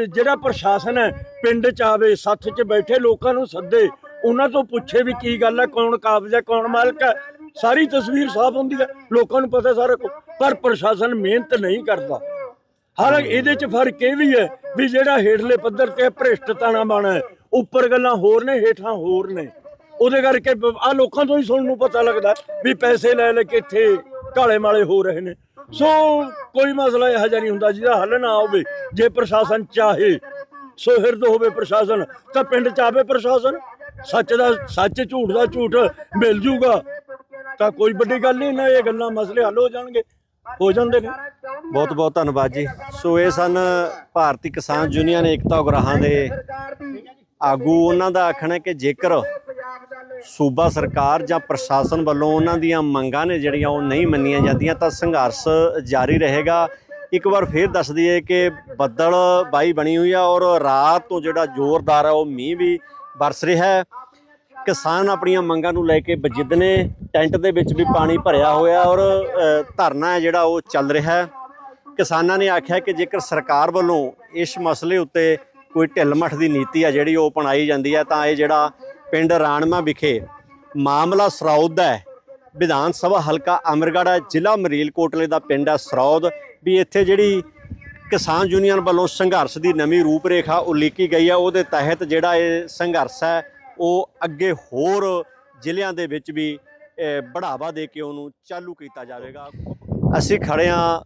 ਜਿਹੜਾ ਪ੍ਰਸ਼ਾਸਨ ਹੈ, ਪਿੰਡ ਚ ਆਵੇ, ਸੱਥ 'ਚ ਬੈਠੇ ਲੋਕਾਂ ਨੂੰ ਸੱਦੇ ਉਹਨਾਂ ਤੋਂ ਪੁੱਛੇ ਵੀ ਕੀ ਗੱਲ ਹੈ ਕੌਣ ਕਾਬਜ ਹੈ ਕੌਣ ਮਾਲਕ ਹੈ ਸਾਰੀ ਤਸਵੀਰ ਸਾਫ਼ ਹੁੰਦੀ ਹੈ ਲੋਕਾਂ ਨੂੰ ਪਤਾ ਸਾਰਾ ਕੁਝ ਪਰ ਪ੍ਰਸ਼ਾਸਨ ਮਿਹਨਤ ਨਹੀਂ ਕਰਦਾ। ਹਾਲਾਂਕਿ ਇਹਦੇ ਚ ਫ਼ਰਕ ਇਹ ਵੀ ਹੈ ਵੀ ਜਿਹੜਾ ਹੇਠਲੇ ਪੱਧਰ ਤੇ ਭ੍ਰਿਸ਼ਟ ਤਾਣਾ ਹੈ, ਉੱਪਰ ਗੱਲਾਂ ਹੋਰ ਨੇ, ਹੇਠਾਂ ਹੋਰ ਨੇ। ਉਹਦੇ ਕਰਕੇ ਆ ਲੋਕਾਂ ਤੋਂ ਹੀ ਸੁਣਨ ਨੂੰ ਪਤਾ ਲੱਗਦਾ ਵੀ ਪੈਸੇ ਲੈ ਲੈ ਕੇ ਇੱਥੇ ਕਾਲੇ ਮਾਲੇ ਹੋ ਰਹੇ ਨੇ। ਸੋ ਕੋਈ ਮਸਲਾ ਇਹੋ ਜਿਹਾ ਨਹੀਂ ਹੁੰਦਾ, ਜਿਹਦਾ ਹੱਲ ਨਾ ਹੋਵੇ। ਜੇ ਪ੍ਰਸ਼ਾਸਨ ਚਾਹੇ ਸੁਹਿਰਦ ਹੋਵੇ ਪ੍ਰਸ਼ਾਸਨ, ਤਾਂ ਪਿੰਡ ਚ ਆਵੇ ਪ੍ਰਸ਼ਾਸਨ। ਸੱਚ ਦਾ ਸੱਚ, ਝੂਠ ਦਾ ਝੂਠ ਮਿਲ ਜੂਗਾ। ਤਾਂ ਕੋਈ ਵੱਡੀ ਗੱਲ ਨਹੀਂ, ਨਾ ਇਹ ਗੱਲਾਂ ਮਸਲੇ ਹੱਲ ਹੋ ਜਾਣਗੇ। ਹੋ ਜਾਂਦੇ ਨੇ। ਬਹੁਤ ਬਹੁਤ ਧੰਨਵਾਦ ਜੀ। ਸੋ ਇਹ ਸਨ ਭਾਰਤੀ ਕਿਸਾਨ ਯੂਨੀਅਨ ਏਕਤਾ ਉਗਰਾਹਾਂ ਦੇ ਆਗੂ। ਉਹਨਾਂ ਦਾ ਆਖਣਾ ਹੈ ਕਿ ਜੇਕਰ ਸੂਬਾ ਸਰਕਾਰ ਜਾਂ ਪ੍ਰਸ਼ਾਸਨ ਵੱਲੋਂ ਉਹਨਾਂ ਦੀਆਂ ਮੰਗਾਂ ਨੇ ਜਿਹੜੀਆਂ ਉਹ ਨਹੀਂ ਮੰਨੀਆਂ ਜਾਂਦੀਆਂ, ਤਾਂ ਸੰਘਰਸ਼ ਜਾਰੀ ਰਹੇਗਾ। ਇੱਕ ਵਾਰ ਫੇਰ ਦੱਸ ਦਈਏ ਕਿ ਬੱਦਲ ਬਾਈ ਬਣੀ ਹੋਈ ਆ ਔਰ ਰਾਤ ਤੋਂ ਜਿਹੜਾ ਜ਼ੋਰਦਾਰ ਆ, ਉਹ ਮੀਂਹ ਵੀ ਵਰਸ ਰਿਹਾ ਹੈ। ਕਿਸਾਨ ਆਪਣੀਆਂ ਮੰਗਾਂ ਨੂੰ ਲੈ ਕੇ ਬਜਿੱਦ ਨੇ ਟੈਂਟ ਦੇ ਵਿੱਚ ਵੀ ਪਾਣੀ ਭਰਿਆ ਹੋਇਆ ਔਰ ਧਰਨਾ ਹੈ ਜਿਹੜਾ ਉਹ ਚੱਲ ਰਿਹਾ ਹੈ। ਕਿਸਾਨਾਂ ਨੇ ਆਖਿਆ ਕਿ ਜੇਕਰ ਸਰਕਾਰ ਵੱਲੋਂ ਇਸ ਮਸਲੇ ਉੱਤੇ ਕੋਈ ਢਿੱਲ-ਮੱਠ ਦੀ ਨੀਤੀ ਆ ਜਿਹੜੀ ਉਹ ਅਪਣਾਈ ਜਾਂਦੀ ਹੈ, ਤਾਂ ਇਹ ਜਿਹੜਾ ਪਿੰਡ ਰਾਣਮਾ ਵਿਖੇ ਮਾਮਲਾ ਸਰੌਦ ਦਾ ਹੈ। ਵਿਧਾਨ ਸਭਾ ਹਲਕਾ ਅਮਰਗੜ੍ਹ ਹੈ, ਜ਼ਿਲ੍ਹਾ ਮਰੀਲਕੋਟਲੇ ਦਾ ਪਿੰਡ ਹੈ ਸਰੌਦ ਵੀ ਇੱਥੇ ਜਿਹੜੀ ਕਿਸਾਨ ਯੂਨੀਅਨ ਵੱਲੋਂ ਸੰਘਰਸ਼ ਦੀ ਨਵੀਂ ਰੂਪਰੇਖਾ ਉਲੀਕੀ ਗਈ ਹੈ। ਉਹਦੇ ਤਹਿਤ ਜਿਹੜਾ ਇਹ ਸੰਘਰਸ਼ ਹੈ, ਉਹ ਅੱਗੇ ਹੋਰ ਜ਼ਿਲ੍ਹਿਆਂ ਦੇ ਵਿੱਚ ਵੀ ਬੜਾਵਾ ਦੇ ਕੇ ਉਹਨੂੰ ਚਾਲੂ ਕੀਤਾ ਜਾਵੇਗਾ। ਅਸੀਂ ਖੜੇ ਹਾਂ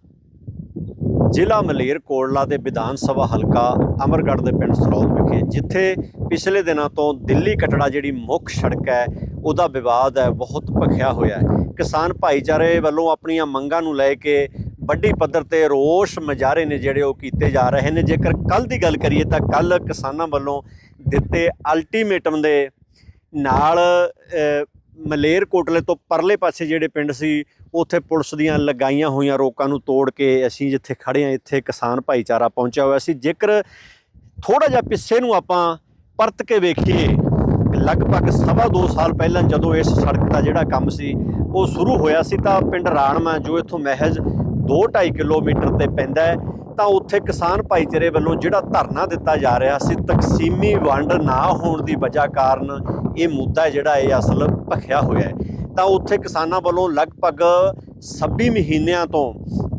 ਜ਼ਿਲ੍ਹਾ ਮਲੇਰਕੋਟਲਾ ਦੇ ਵਿਧਾਨ ਸਭਾ ਹਲਕਾ ਅਮਰਗੜ੍ਹ ਦੇ ਪਿੰਡ ਸਰੌਦ ਵਿਖੇ, ਜਿੱਥੇ ਪਿਛਲੇ ਦਿਨਾਂ ਤੋਂ ਦਿੱਲੀ ਕਟੜਾ ਜਿਹੜੀ ਮੁੱਖ ਸੜਕ ਹੈ, ਉਹਦਾ ਵਿਵਾਦ ਹੈ, ਬਹੁਤ ਭਖਿਆ ਹੋਇਆ ਹੈ। ਕਿਸਾਨ ਭਾਈਚਾਰੇ ਵੱਲੋਂ ਆਪਣੀਆਂ ਮੰਗਾਂ ਨੂੰ ਲੈ ਕੇ ਵੱਡੀ ਪੱਧਰ ਤੇ ਰੋਸ ਮਜਾਰੇ ਨੇ ਜਿਹੜੇ ਉਹ ਕੀਤੇ ਜਾ ਰਹੇ ਨੇ। ਜੇਕਰ ਕੱਲ ਦੀ ਗੱਲ ਕਰੀਏ ਤਾਂ ਕੱਲ ਕਿਸਾਨਾਂ ਵੱਲੋਂ ਦਿੱਤੇ ਅਲਟੀਮੇਟਮ ਦੇ ਨਾਲ ਅ, ਮਲੇਰਕੋਟਲੇ ਤੋਂ ਪਰਲੇ ਪਾਸੇ ਜਿਹੜੇ ਪਿੰਡ ਸੀ ਉੱਥੇ ਪੁਲਿਸ ਦੀਆਂ ਲਗਾਈਆਂ ਹੋਈਆਂ ਰੋਕਾਂ ਨੂੰ ਤੋੜ ਕੇ ਅਸੀਂ ਜਿੱਥੇ ਖੜੇ ਹਾਂ ਇੱਥੇ ਕਿਸਾਨ ਭਾਈਚਾਰਾ ਪਹੁੰਚਿਆ ਹੋਇਆ ਸੀ। ਜੇਕਰ ਥੋੜਾ ਜਿਹਾ ਪਿੱਛੇ ਨੂੰ ਆਪਾਂ ਪਰਤ ਕੇ ਵੇਖੀਏ ਲਗਭਗ ਸਵਾ ਦੋ ਸਾਲ ਪਹਿਲਾਂ ਜਦੋਂ ਇਸ ਸੜਕ ਦਾ ਜਿਹੜਾ ਕੰਮ ਸੀ ਉਹ ਸ਼ੁਰੂ ਹੋਇਆ ਸੀ ਤਾਂ ਪਿੰਡ ਰਾਣਮਾ ਜੋ ਇੱਥੋਂ ਮਹਿਜ਼ 2.5 ਕਿਲੋਮੀਟਰ ਤੇ ਪੈਂਦਾ ਹੈ, ਤਾਂ ਉੱਥੇ ਕਿਸਾਨ ਭਾਈਚਾਰੇ ਵੱਲੋਂ ਜਿਹੜਾ ਧਰਨਾ ਦਿੱਤਾ ਜਾ ਰਿਹਾ ਸੀ, ਤਕਸੀਮੀ ਵੰਡ ਨਾ ਹੋਣ ਦੀ ਵਜ੍ਹਾ ਕਾਰਨ ਇਹ ਮੁੱਦਾ ਜਿਹੜਾ ਇਹ ਅਸਲ ਭਖਿਆ ਹੋਇਆ ਹੈ। ਤਾਂ ਉੱਥੇ ਕਿਸਾਨਾਂ ਵੱਲੋਂ ਲਗਭਗ 26 ਮਹੀਨਿਆਂ ਤੋਂ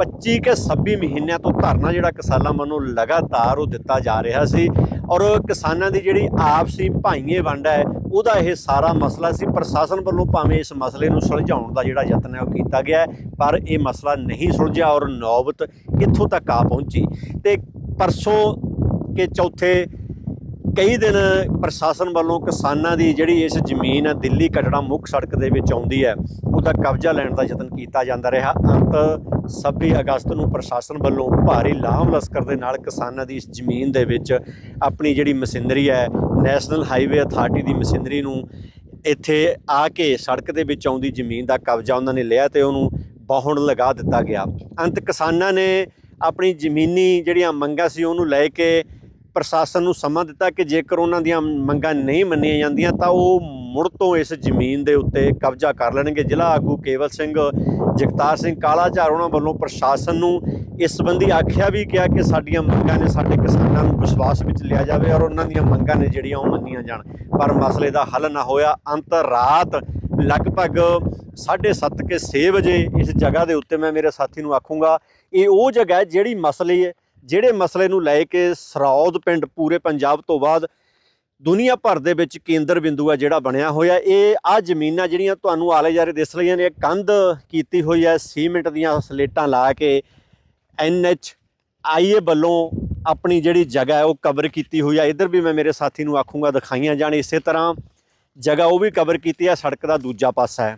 25 ਕੇ 26 ਮਹੀਨਿਆਂ ਤੋਂ ਧਰਨਾ ਜਿਹੜਾ ਕਿਸਾਨਾਂ ਵੱਲੋਂ ਲਗਾਤਾਰ ਉਹ ਦਿੱਤਾ ਜਾ ਰਿਹਾ ਸੀ। ਔਰ ਕਿਸਾਨਾਂ ਦੀ ਜਿਹੜੀ ਆਪਸੀ ਭਾਈਏ ਵੰਡ ਹੈ, ਉਹਦਾ ਇਹ ਸਾਰਾ ਮਸਲਾ ਸੀ। ਪ੍ਰਸ਼ਾਸਨ ਵੱਲੋਂ ਭਾਵੇਂ ਇਸ ਮਸਲੇ ਨੂੰ ਸੁਲਝਾਉਣ ਦਾ ਜਿਹੜਾ ਯਤਨ ਹੈ ਉਹ ਕੀਤਾ ਗਿਆ ਪਰ ਇਹ ਮਸਲਾ ਨਹੀਂ ਸੁਲਝਿਆ ਔਰ ਨੌਬਤ ਇੱਥੋਂ ਤੱਕ ਆ ਪਹੁੰਚੀ। ਤੇ ਪਰਸੋਂ ਕੇ ਚੌਥੇ ਕਈ ਦਿਨ ਪ੍ਰਸ਼ਾਸਨ ਵੱਲੋਂ ਕਿਸਾਨਾਂ ਦੀ ਜਿਹੜੀ ਇਸ ਜ਼ਮੀਨ ਹੈ, ਦਿੱਲੀ ਕਟੜਾ ਮੁੱਖ ਸੜਕ ਦੇ ਵਿੱਚ ਆਉਂਦੀ ਹੈ, ਉਹਦਾ ਕਬਜ਼ਾ ਲੈਣ ਦਾ ਯਤਨ ਕੀਤਾ ਜਾਂਦਾ ਰਿਹਾ। ਅੰਤ 26 ਅਗਸਤ ਨੂੰ ਪ੍ਰਸ਼ਾਸਨ ਵੱਲੋਂ ਭਾਰੀ ਲਾਮ ਲਸ਼ਕਰ ਦੇ ਨਾਲ ਕਿਸਾਨਾਂ ਦੀ ਇਸ ਜ਼ਮੀਨ ਦੇ ਵਿੱਚ ਆਪਣੀ ਜਿਹੜੀ ਮਸ਼ੀਨਰੀ ਹੈ, ਨੈਸ਼ਨਲ ਹਾਈਵੇ ਅਥਾਰਟੀ ਦੀ ਮਸ਼ੀਨਰੀ ਨੂੰ ਇੱਥੇ ਆ ਕੇ ਸੜਕ ਦੇ ਵਿੱਚ ਆਉਂਦੀ ਜ਼ਮੀਨ ਦਾ ਕਬਜ਼ਾ ਉਹਨਾਂ ਨੇ ਲਿਆ ਤੇ ਉਹਨੂੰ ਬਾਹਣ ਲਗਾ ਦਿੱਤਾ ਗਿਆ। ਅੰਤ ਕਿਸਾਨਾਂ ਨੇ ਆਪਣੀ ਜ਼ਮੀਨੀ ਜਿਹੜੀਆਂ ਮੰਗਾਂ ਸੀ ਉਹਨੂੰ ਲੈ ਕੇ ਪ੍ਰਸ਼ਾਸਨ ਨੂੰ ਸਮਾਂ ਦਿੱਤਾ ਕਿ ਜੇਕਰ ਉਹਨਾਂ ਦੀਆਂ ਮੰਗਾਂ ਨਹੀਂ ਮੰਨੀਆਂ ਜਾਂਦੀਆਂ ਤਾਂ ਉਹ ਮੁੜ ਤੋਂ ਇਸ ਜ਼ਮੀਨ ਦੇ ਉੱਤੇ ਕਬਜ਼ਾ ਕਰ ਲੈਣਗੇ। ਜ਼ਿਲ੍ਹਾ ਆਗੂ ਕੇਵਲ ਸਿੰਘ ਜਗਤਾਰ ਸਿੰਘ ਕਾਲਾਝਾਰ ਉਹਨਾਂ ਵੱਲੋਂ ਪ੍ਰਸ਼ਾਸਨ ਨੂੰ ਇਸ ਸੰਬੰਧੀ ਆਖਿਆ ਵੀ ਗਿਆ ਕਿ ਸਾਡੀਆਂ ਮੰਗਾਂ ਨੇ ਸਾਡੇ ਕਿਸਾਨਾਂ ਨੂੰ ਵਿਸ਼ਵਾਸ ਵਿੱਚ ਲਿਆ ਜਾਵੇ ਔਰ ਉਹਨਾਂ ਦੀਆਂ ਮੰਗਾਂ ਨੇ ਜਿਹੜੀਆਂ ਉਹ ਮੰਨੀਆਂ ਜਾਣ। ਪਰ ਮਸਲੇ ਦਾ ਹੱਲ ਨਾ ਹੋਇਆ। ਅੰਤ ਰਾਤ ਲਗਭਗ 7:30 ਕੇ 6 ਵਜੇ ਇਸ ਜਗ੍ਹਾ ਦੇ ਉੱਤੇ ਮੈਂ ਮੇਰੇ ਸਾਥੀ ਨੂੰ ਆਖੂੰਗਾ, ਇਹ ਉਹ ਜਗ੍ਹਾ ਹੈ ਜਿਹੜੀ ਮਸਲੇ ਹੈ ਜਿਹੜੇ ਮਸਲੇ ਨੂੰ ਲੈ ਕੇ ਸਰੌਦ ਪਿੰਡ ਪੂਰੇ ਪੰਜਾਬ ਤੋਂ ਬਾਅਦ ਦੁਨੀਆ ਭਰ ਦੇ ਵਿੱਚ ਕੇਂਦਰ ਬਿੰਦੂ ਆ ਜਿਹੜਾ ਬਣਿਆ ਹੋਇਆ, ਇਹ ਆ ਜ਼ਮੀਨਾਂ ਜਿਹੜੀਆਂ ਤੁਹਾਨੂੰ ਆਲੇ ਜਾਰੇ ਦਿਸ ਰਹੀਆਂ ਨੇ ਕੰਧ ਕੀਤੀ ਹੋਈ ਹੈ, ਸੀਮੈਂਟ ਦੀਆਂ ਸਲੇਟਾਂ ਲਾ ਕੇ ਐਨਐਚ ਆਈਏ ਵੱਲੋਂ ਆਪਣੀ ਜਿਹੜੀ ਜਗ੍ਹਾ ਹੈ ਉਹ ਕਵਰ ਕੀਤੀ ਹੋਈ ਹੈ ਇੱਧਰ ਵੀ ਮੈਂ ਮੇਰੇ ਸਾਥੀ ਨੂੰ ਆਖੂੰਗਾ ਦਿਖਾਈਆਂ ਜਾਣ, ਇਸੇ ਤਰ੍ਹਾਂ ਜਗ੍ਹਾ ਉਹ ਵੀ ਕਵਰ ਕੀਤੀ ਹੈ ਸੜਕ ਦਾ ਦੂਜਾ ਪਾਸਾ ਹੈ।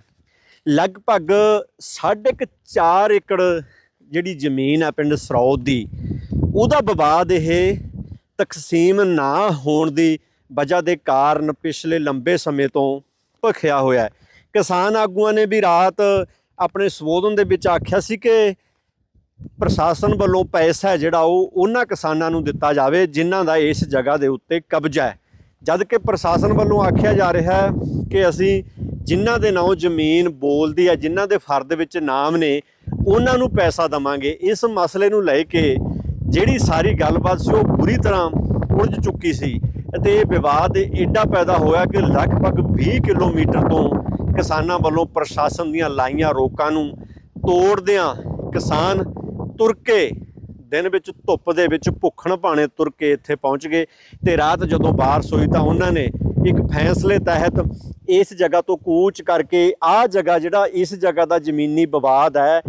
ਲਗਭਗ 4.5 ਏਕੜ ਜਿਹੜੀ ਜ਼ਮੀਨ ਆ ਪਿੰਡ ਸਰੌਦ ਦੀ ਉਹਦਾ ਵਿਵਾਦ ਇਹ ਤਕਸੀਮ ਨਾ ਹੋਣ ਦੀ ਵਜ੍ਹਾ ਦੇ ਕਾਰਨ ਪਿਛਲੇ ਲੰਬੇ ਸਮੇਂ ਤੋਂ ਭਖਿਆ ਹੋਇਆ ਹੈ। ਕਿਸਾਨ ਆਗੂਆਂ ਨੇ ਵੀ ਰਾਤ ਆਪਣੇ ਸੰਬੋਧਨ ਦੇ ਵਿੱਚ ਆਖਿਆ ਸੀ ਕਿ ਪ੍ਰਸ਼ਾਸਨ ਵੱਲੋਂ ਪੈਸਾ ਜਿਹੜਾ ਉਹ ਉਹਨਾਂ ਕਿਸਾਨਾਂ ਨੂੰ ਦਿੱਤਾ ਜਾਵੇ ਜਿਨ੍ਹਾਂ ਦਾ ਇਸ ਜਗ੍ਹਾ ਦੇ ਉੱਤੇ ਕਬਜ਼ਾ ਹੈ। ਜਦ ਕਿ ਪ੍ਰਸ਼ਾਸਨ ਵੱਲੋਂ ਆਖਿਆ ਜਾ ਰਿਹਾ ਹੈ ਕਿ ਅਸੀਂ ਜਿਨ੍ਹਾਂ ਦੇ ਨਾਂ ਜ਼ਮੀਨ ਬੋਲਦੀ ਹੈ, ਜਿਨ੍ਹਾਂ ਦੇ ਫਰਦ ਵਿੱਚ ਨਾਮ ਨੇ, ਉਹਨਾਂ ਨੂੰ ਪੈਸਾ ਦਵਾਂਗੇ। ਇਸ ਮਸਲੇ ਨੂੰ ਲੈ ਕੇ ਜਿਹੜੀ ਸਾਰੀ ਗੱਲਬਾਤ ਸੀ ਉਹ ਪੂਰੀ ਤਰ੍ਹਾਂ ਉਲਝ ਚੁੱਕੀ ਸੀ ਅਤੇ ਇਹ ਵਿਵਾਦ ਏਡਾ ਪੈਦਾ ਹੋਇਆ ਕਿ ਲਗਭਗ 20 ਕਿਲੋਮੀਟਰ ਤੋਂ ਕਿਸਾਨਾਂ ਵੱਲੋਂ ਪ੍ਰਸ਼ਾਸਨ ਦੀਆਂ ਲਾਈਆਂ ਰੋਕਾਂ ਨੂੰ ਤੋੜਦਿਆਂ ਕਿਸਾਨ ਤੁਰ ਕੇ ਦਿਨ ਵਿੱਚ ਧੁੱਪ ਦੇ ਵਿੱਚ ਭੁੱਖਣ ਭਾਣੇ ਤੁਰ ਕੇ ਇੱਥੇ ਪਹੁੰਚ ਗਏ ਤੇ ਰਾਤ ਜਦੋਂ ਬਾਰਿਸ਼ ਹੋਈ ਤਾਂ ਉਹਨਾਂ ਨੇ ਇੱਕ ਫੈਸਲੇ ਤਹਿਤ ਇਸ ਜਗ੍ਹਾ ਤੋਂ ਕੂਚ ਕਰਕੇ ਆਹ ਜਗ੍ਹਾ ਜਿਹੜਾ ਇਸ ਜਗ੍ਹਾ ਦਾ ਜ਼ਮੀਨੀ ਵਿਵਾਦ ਹੈ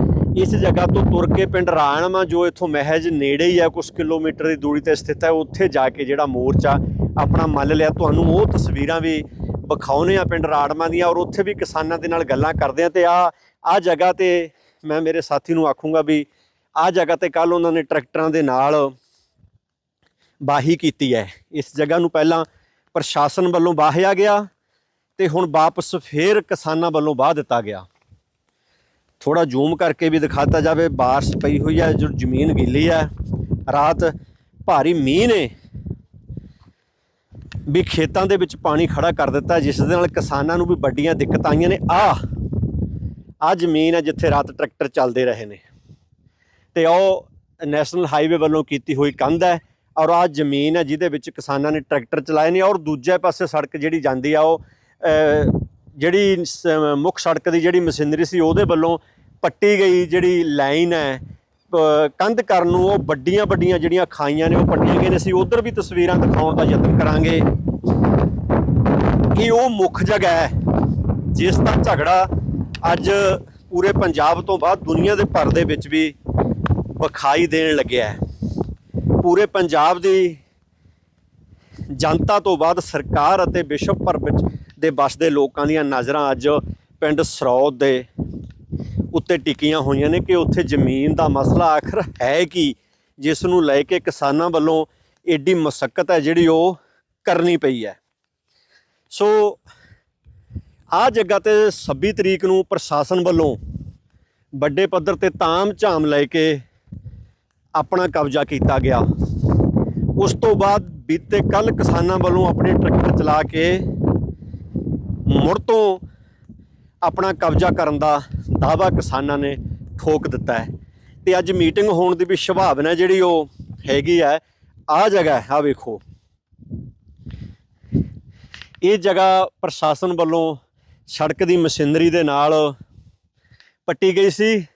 ਇਸ ਜਗ੍ਹਾ ਤੋਂ ਤੁਰ ਕੇ ਪਿੰਡ ਰਾਣਮਾ, ਜੋ ਇੱਥੋਂ ਮਹਿਜ ਨੇੜੇ ਹੀ ਆ ਕੁਝ ਕਿਲੋਮੀਟਰ ਦੀ ਦੂਰੀ ਤੇ ਸਥਿਤ ਹੈ, ਉੱਥੇ ਜਾ ਕੇ ਜਿਹੜਾ ਮੋਰਚਾ ਆਪਣਾ ਮੱਲ ਲਿਆ। ਤੁਹਾਨੂੰ ਉਹ ਤਸਵੀਰਾਂ ਵੀ ਵਿਖਾਉਨੇ ਆ ਪਿੰਡ ਰਾੜਮਾ ਦੀਆਂ, ਔਰ ਉੱਥੇ ਵੀ ਕਿਸਾਨਾਂ ਦੇ ਨਾਲ ਗੱਲਾਂ ਕਰਦੇ ਆ, ਤੇ ਆ ਆ ਜਗ੍ਹਾ ਤੇ ਮੈਂ ਮੇਰੇ ਸਾਥੀ ਨੂੰ ਆਖੂੰਗਾ ਵੀ ਆ ਜਗ੍ਹਾ ਤੇ ਕੱਲ ਉਹਨਾਂ ਨੇ ਟਰੈਕਟਰਾਂ ਦੇ ਨਾਲ ਬਾਹੀ ਕੀਤੀ ਹੈ। ਇਸ ਜਗ੍ਹਾ ਨੂੰ ਪਹਿਲਾਂ ਪ੍ਰਸ਼ਾਸਨ ਵੱਲੋਂ ਬਾਹਿਆ ਗਿਆ, ਤੇ ਹੁਣ ਵਾਪਸ ਫੇਰ ਕਿਸਾਨਾਂ ਵੱਲੋਂ ਬਾਹ ਦਿੱਤਾ ਗਿਆ। ਥੋੜਾ ਜ਼ੂਮ ਕਰਕੇ ਵੀ ਦਿਖਾਤਾ ਜਾਵੇ। ਬਾਰਿਸ਼ ਪਈ ਹੋਈ ਹੈ, ਜੋ ਜ਼ਮੀਨ ਗਿੱਲੀ ਹੈ। ਰਾਤ ਭਾਰੀ ਮੀਂਹ ਨੇ ਵੀ ਖੇਤਾਂ ਦੇ ਵਿੱਚ ਪਾਣੀ ਖੜਾ ਕਰ ਦਿੱਤਾ, ਜਿਸ ਦੇ ਨਾਲ ਕਿਸਾਨਾਂ ਨੂੰ ਵੀ ਵੱਡੀਆਂ ਦਿੱਕਤਾਂ ਆਈਆਂ ਨੇ। ਆ ਆ ਜ਼ਮੀਨ ਹੈ ਜਿੱਥੇ ਰਾਤ ਟਰੈਕਟਰ ਚੱਲਦੇ ਰਹੇ ਨੇ। ਤੇ ਉਹ ਨੈਸ਼ਨਲ ਹਾਈਵੇ ਵੱਲੋਂ ਕੀਤੀ ਹੋਈ ਕੰਧ ਹੈ ਔਰ ਆ ਜ਼ਮੀਨ ਹੈ ਜਿਹਦੇ ਵਿੱਚ ਕਿਸਾਨਾਂ ਨੇ ਟਰੈਕਟਰ ਚਲਾਏ ਨੇ ਔਰ ਦੂਜੇ ਪਾਸੇ ਸੜਕ ਜਿਹੜੀ ਜਾਂਦੀ ਆ ਉਹ ਜਿਹੜੀ ਸ- ਮੁੱਖ ਸੜਕ ਦੀ ਜਿਹੜੀ ਮਸ਼ੀਨਰੀ ਸੀ ਉਹਦੇ ਵੱਲੋਂ ਪੱਟੀ ਗਈ ਜਿਹੜੀ ਲਾਈਨ ਹੈ ਅਹ, ਕੰਧ ਕਰਨ ਨੂੰ ਉਹ ਵੱਡੀਆਂ ਵੱਡੀਆਂ ਜਿਹੜੀਆਂ ਖਾਈਆਂ ਨੇ ਉਹ ਪੱਟੀਆਂ ਗਈਆਂ ਨੇ। ਅਸੀਂ ਉਧਰ ਵੀ ਤਸਵੀਰਾਂ ਦਿਖਾਉਣ ਦਾ ਯਤਨ ਕਰਾਂਗੇ। ਇਹ ਉਹ ਮੁੱਖ ਜਗ੍ਹਾ ਹੈ ਜਿਸ ਦਾ ਝਗੜਾ ਅੱਜ ਪੂਰੇ ਪੰਜਾਬ ਤੋਂ ਬਾਅਦ ਦੁਨੀਆ ਦੇ ਭਰ ਦੇ ਵਿੱਚ ਵੀ ਵਿਖਾਈ ਦੇਣ ਲੱਗਿਆ ਹੈ। ਪੂਰੇ ਪੰਜਾਬ ਦੀ ਜਨਤਾ ਤੋਂ ਬਾਅਦ ਸਰਕਾਰ ਅਤੇ ਵਿਸ਼ਵ ਭਰ ਵਿੱਚ ਦੇ ਵੱਸਦੇ ਲੋਕਾਂ ਦੀਆਂ ਨਜ਼ਰਾਂ ਅੱਜ ਪਿੰਡ ਸਰੌਦ ਦੇ ਉੱਤੇ ਟਿਕੀਆਂ ਹੋਈਆਂ ਨੇ ਕਿ ਉੱਥੇ ਜ਼ਮੀਨ ਦਾ ਮਸਲਾ ਆਖਰ ਹੈ ਕੀ, ਜਿਸ ਨੂੰ ਲੈ ਕੇ ਕਿਸਾਨਾਂ ਵੱਲੋਂ ਏਡੀ ਮਸਕਤ ਹੈ ਜਿਹੜੀ ਉਹ ਕਰਨੀ ਪਈ ਹੈ। ਸੋ ਆ ਜਗ੍ਹਾ ਤੇ 26 ਤਰੀਕ ਨੂੰ ਪ੍ਰਸ਼ਾਸਨ ਵੱਲੋਂ ਵੱਡੇ ਪੱਧਰ ਤੇ ਤਾਮ ਝਾਮ ਲੈ ਕੇ ਆਪਣਾ ਕਬਜ਼ਾ ਕੀਤਾ ਗਿਆ। ਉਸ ਤੋਂ ਬਾਅਦ ਬੀਤੇ ਕੱਲ ਕਿਸਾਨਾਂ ਵੱਲੋਂ ਆਪਣੇ ਟਰੈਕਟਰ ਚਲਾ ਕੇ ਮੁੜ ਤੋਂ ਆਪਣਾ ਕਬਜ਼ਾ ਕਰਨ ਦਾ ਦਾਅਵਾ ਕਿਸਾਨਾਂ ਨੇ ਠੋਕ ਦਿੱਤਾ ਹੈ। ਤੇ ਅੱਜ ਮੀਟਿੰਗ ਹੋਣ ਦੀ ਵੀ ਸੰਭਾਵਨਾ ਜਿਹੜੀ ਉਹ ਹੈਗੀ ਹੈ, ਆ ਜਗ੍ਹਾ ਆ ਵੇਖੋ। ਇਹ ਜਗ੍ਹਾ ਪ੍ਰਸ਼ਾਸਨ ਵੱਲੋਂ ਸੜਕ ਦੀ ਮਸ਼ੀਨਰੀ ਦੇ ਨਾਲ ਪੱਟੀ ਗਈ ਸੀ।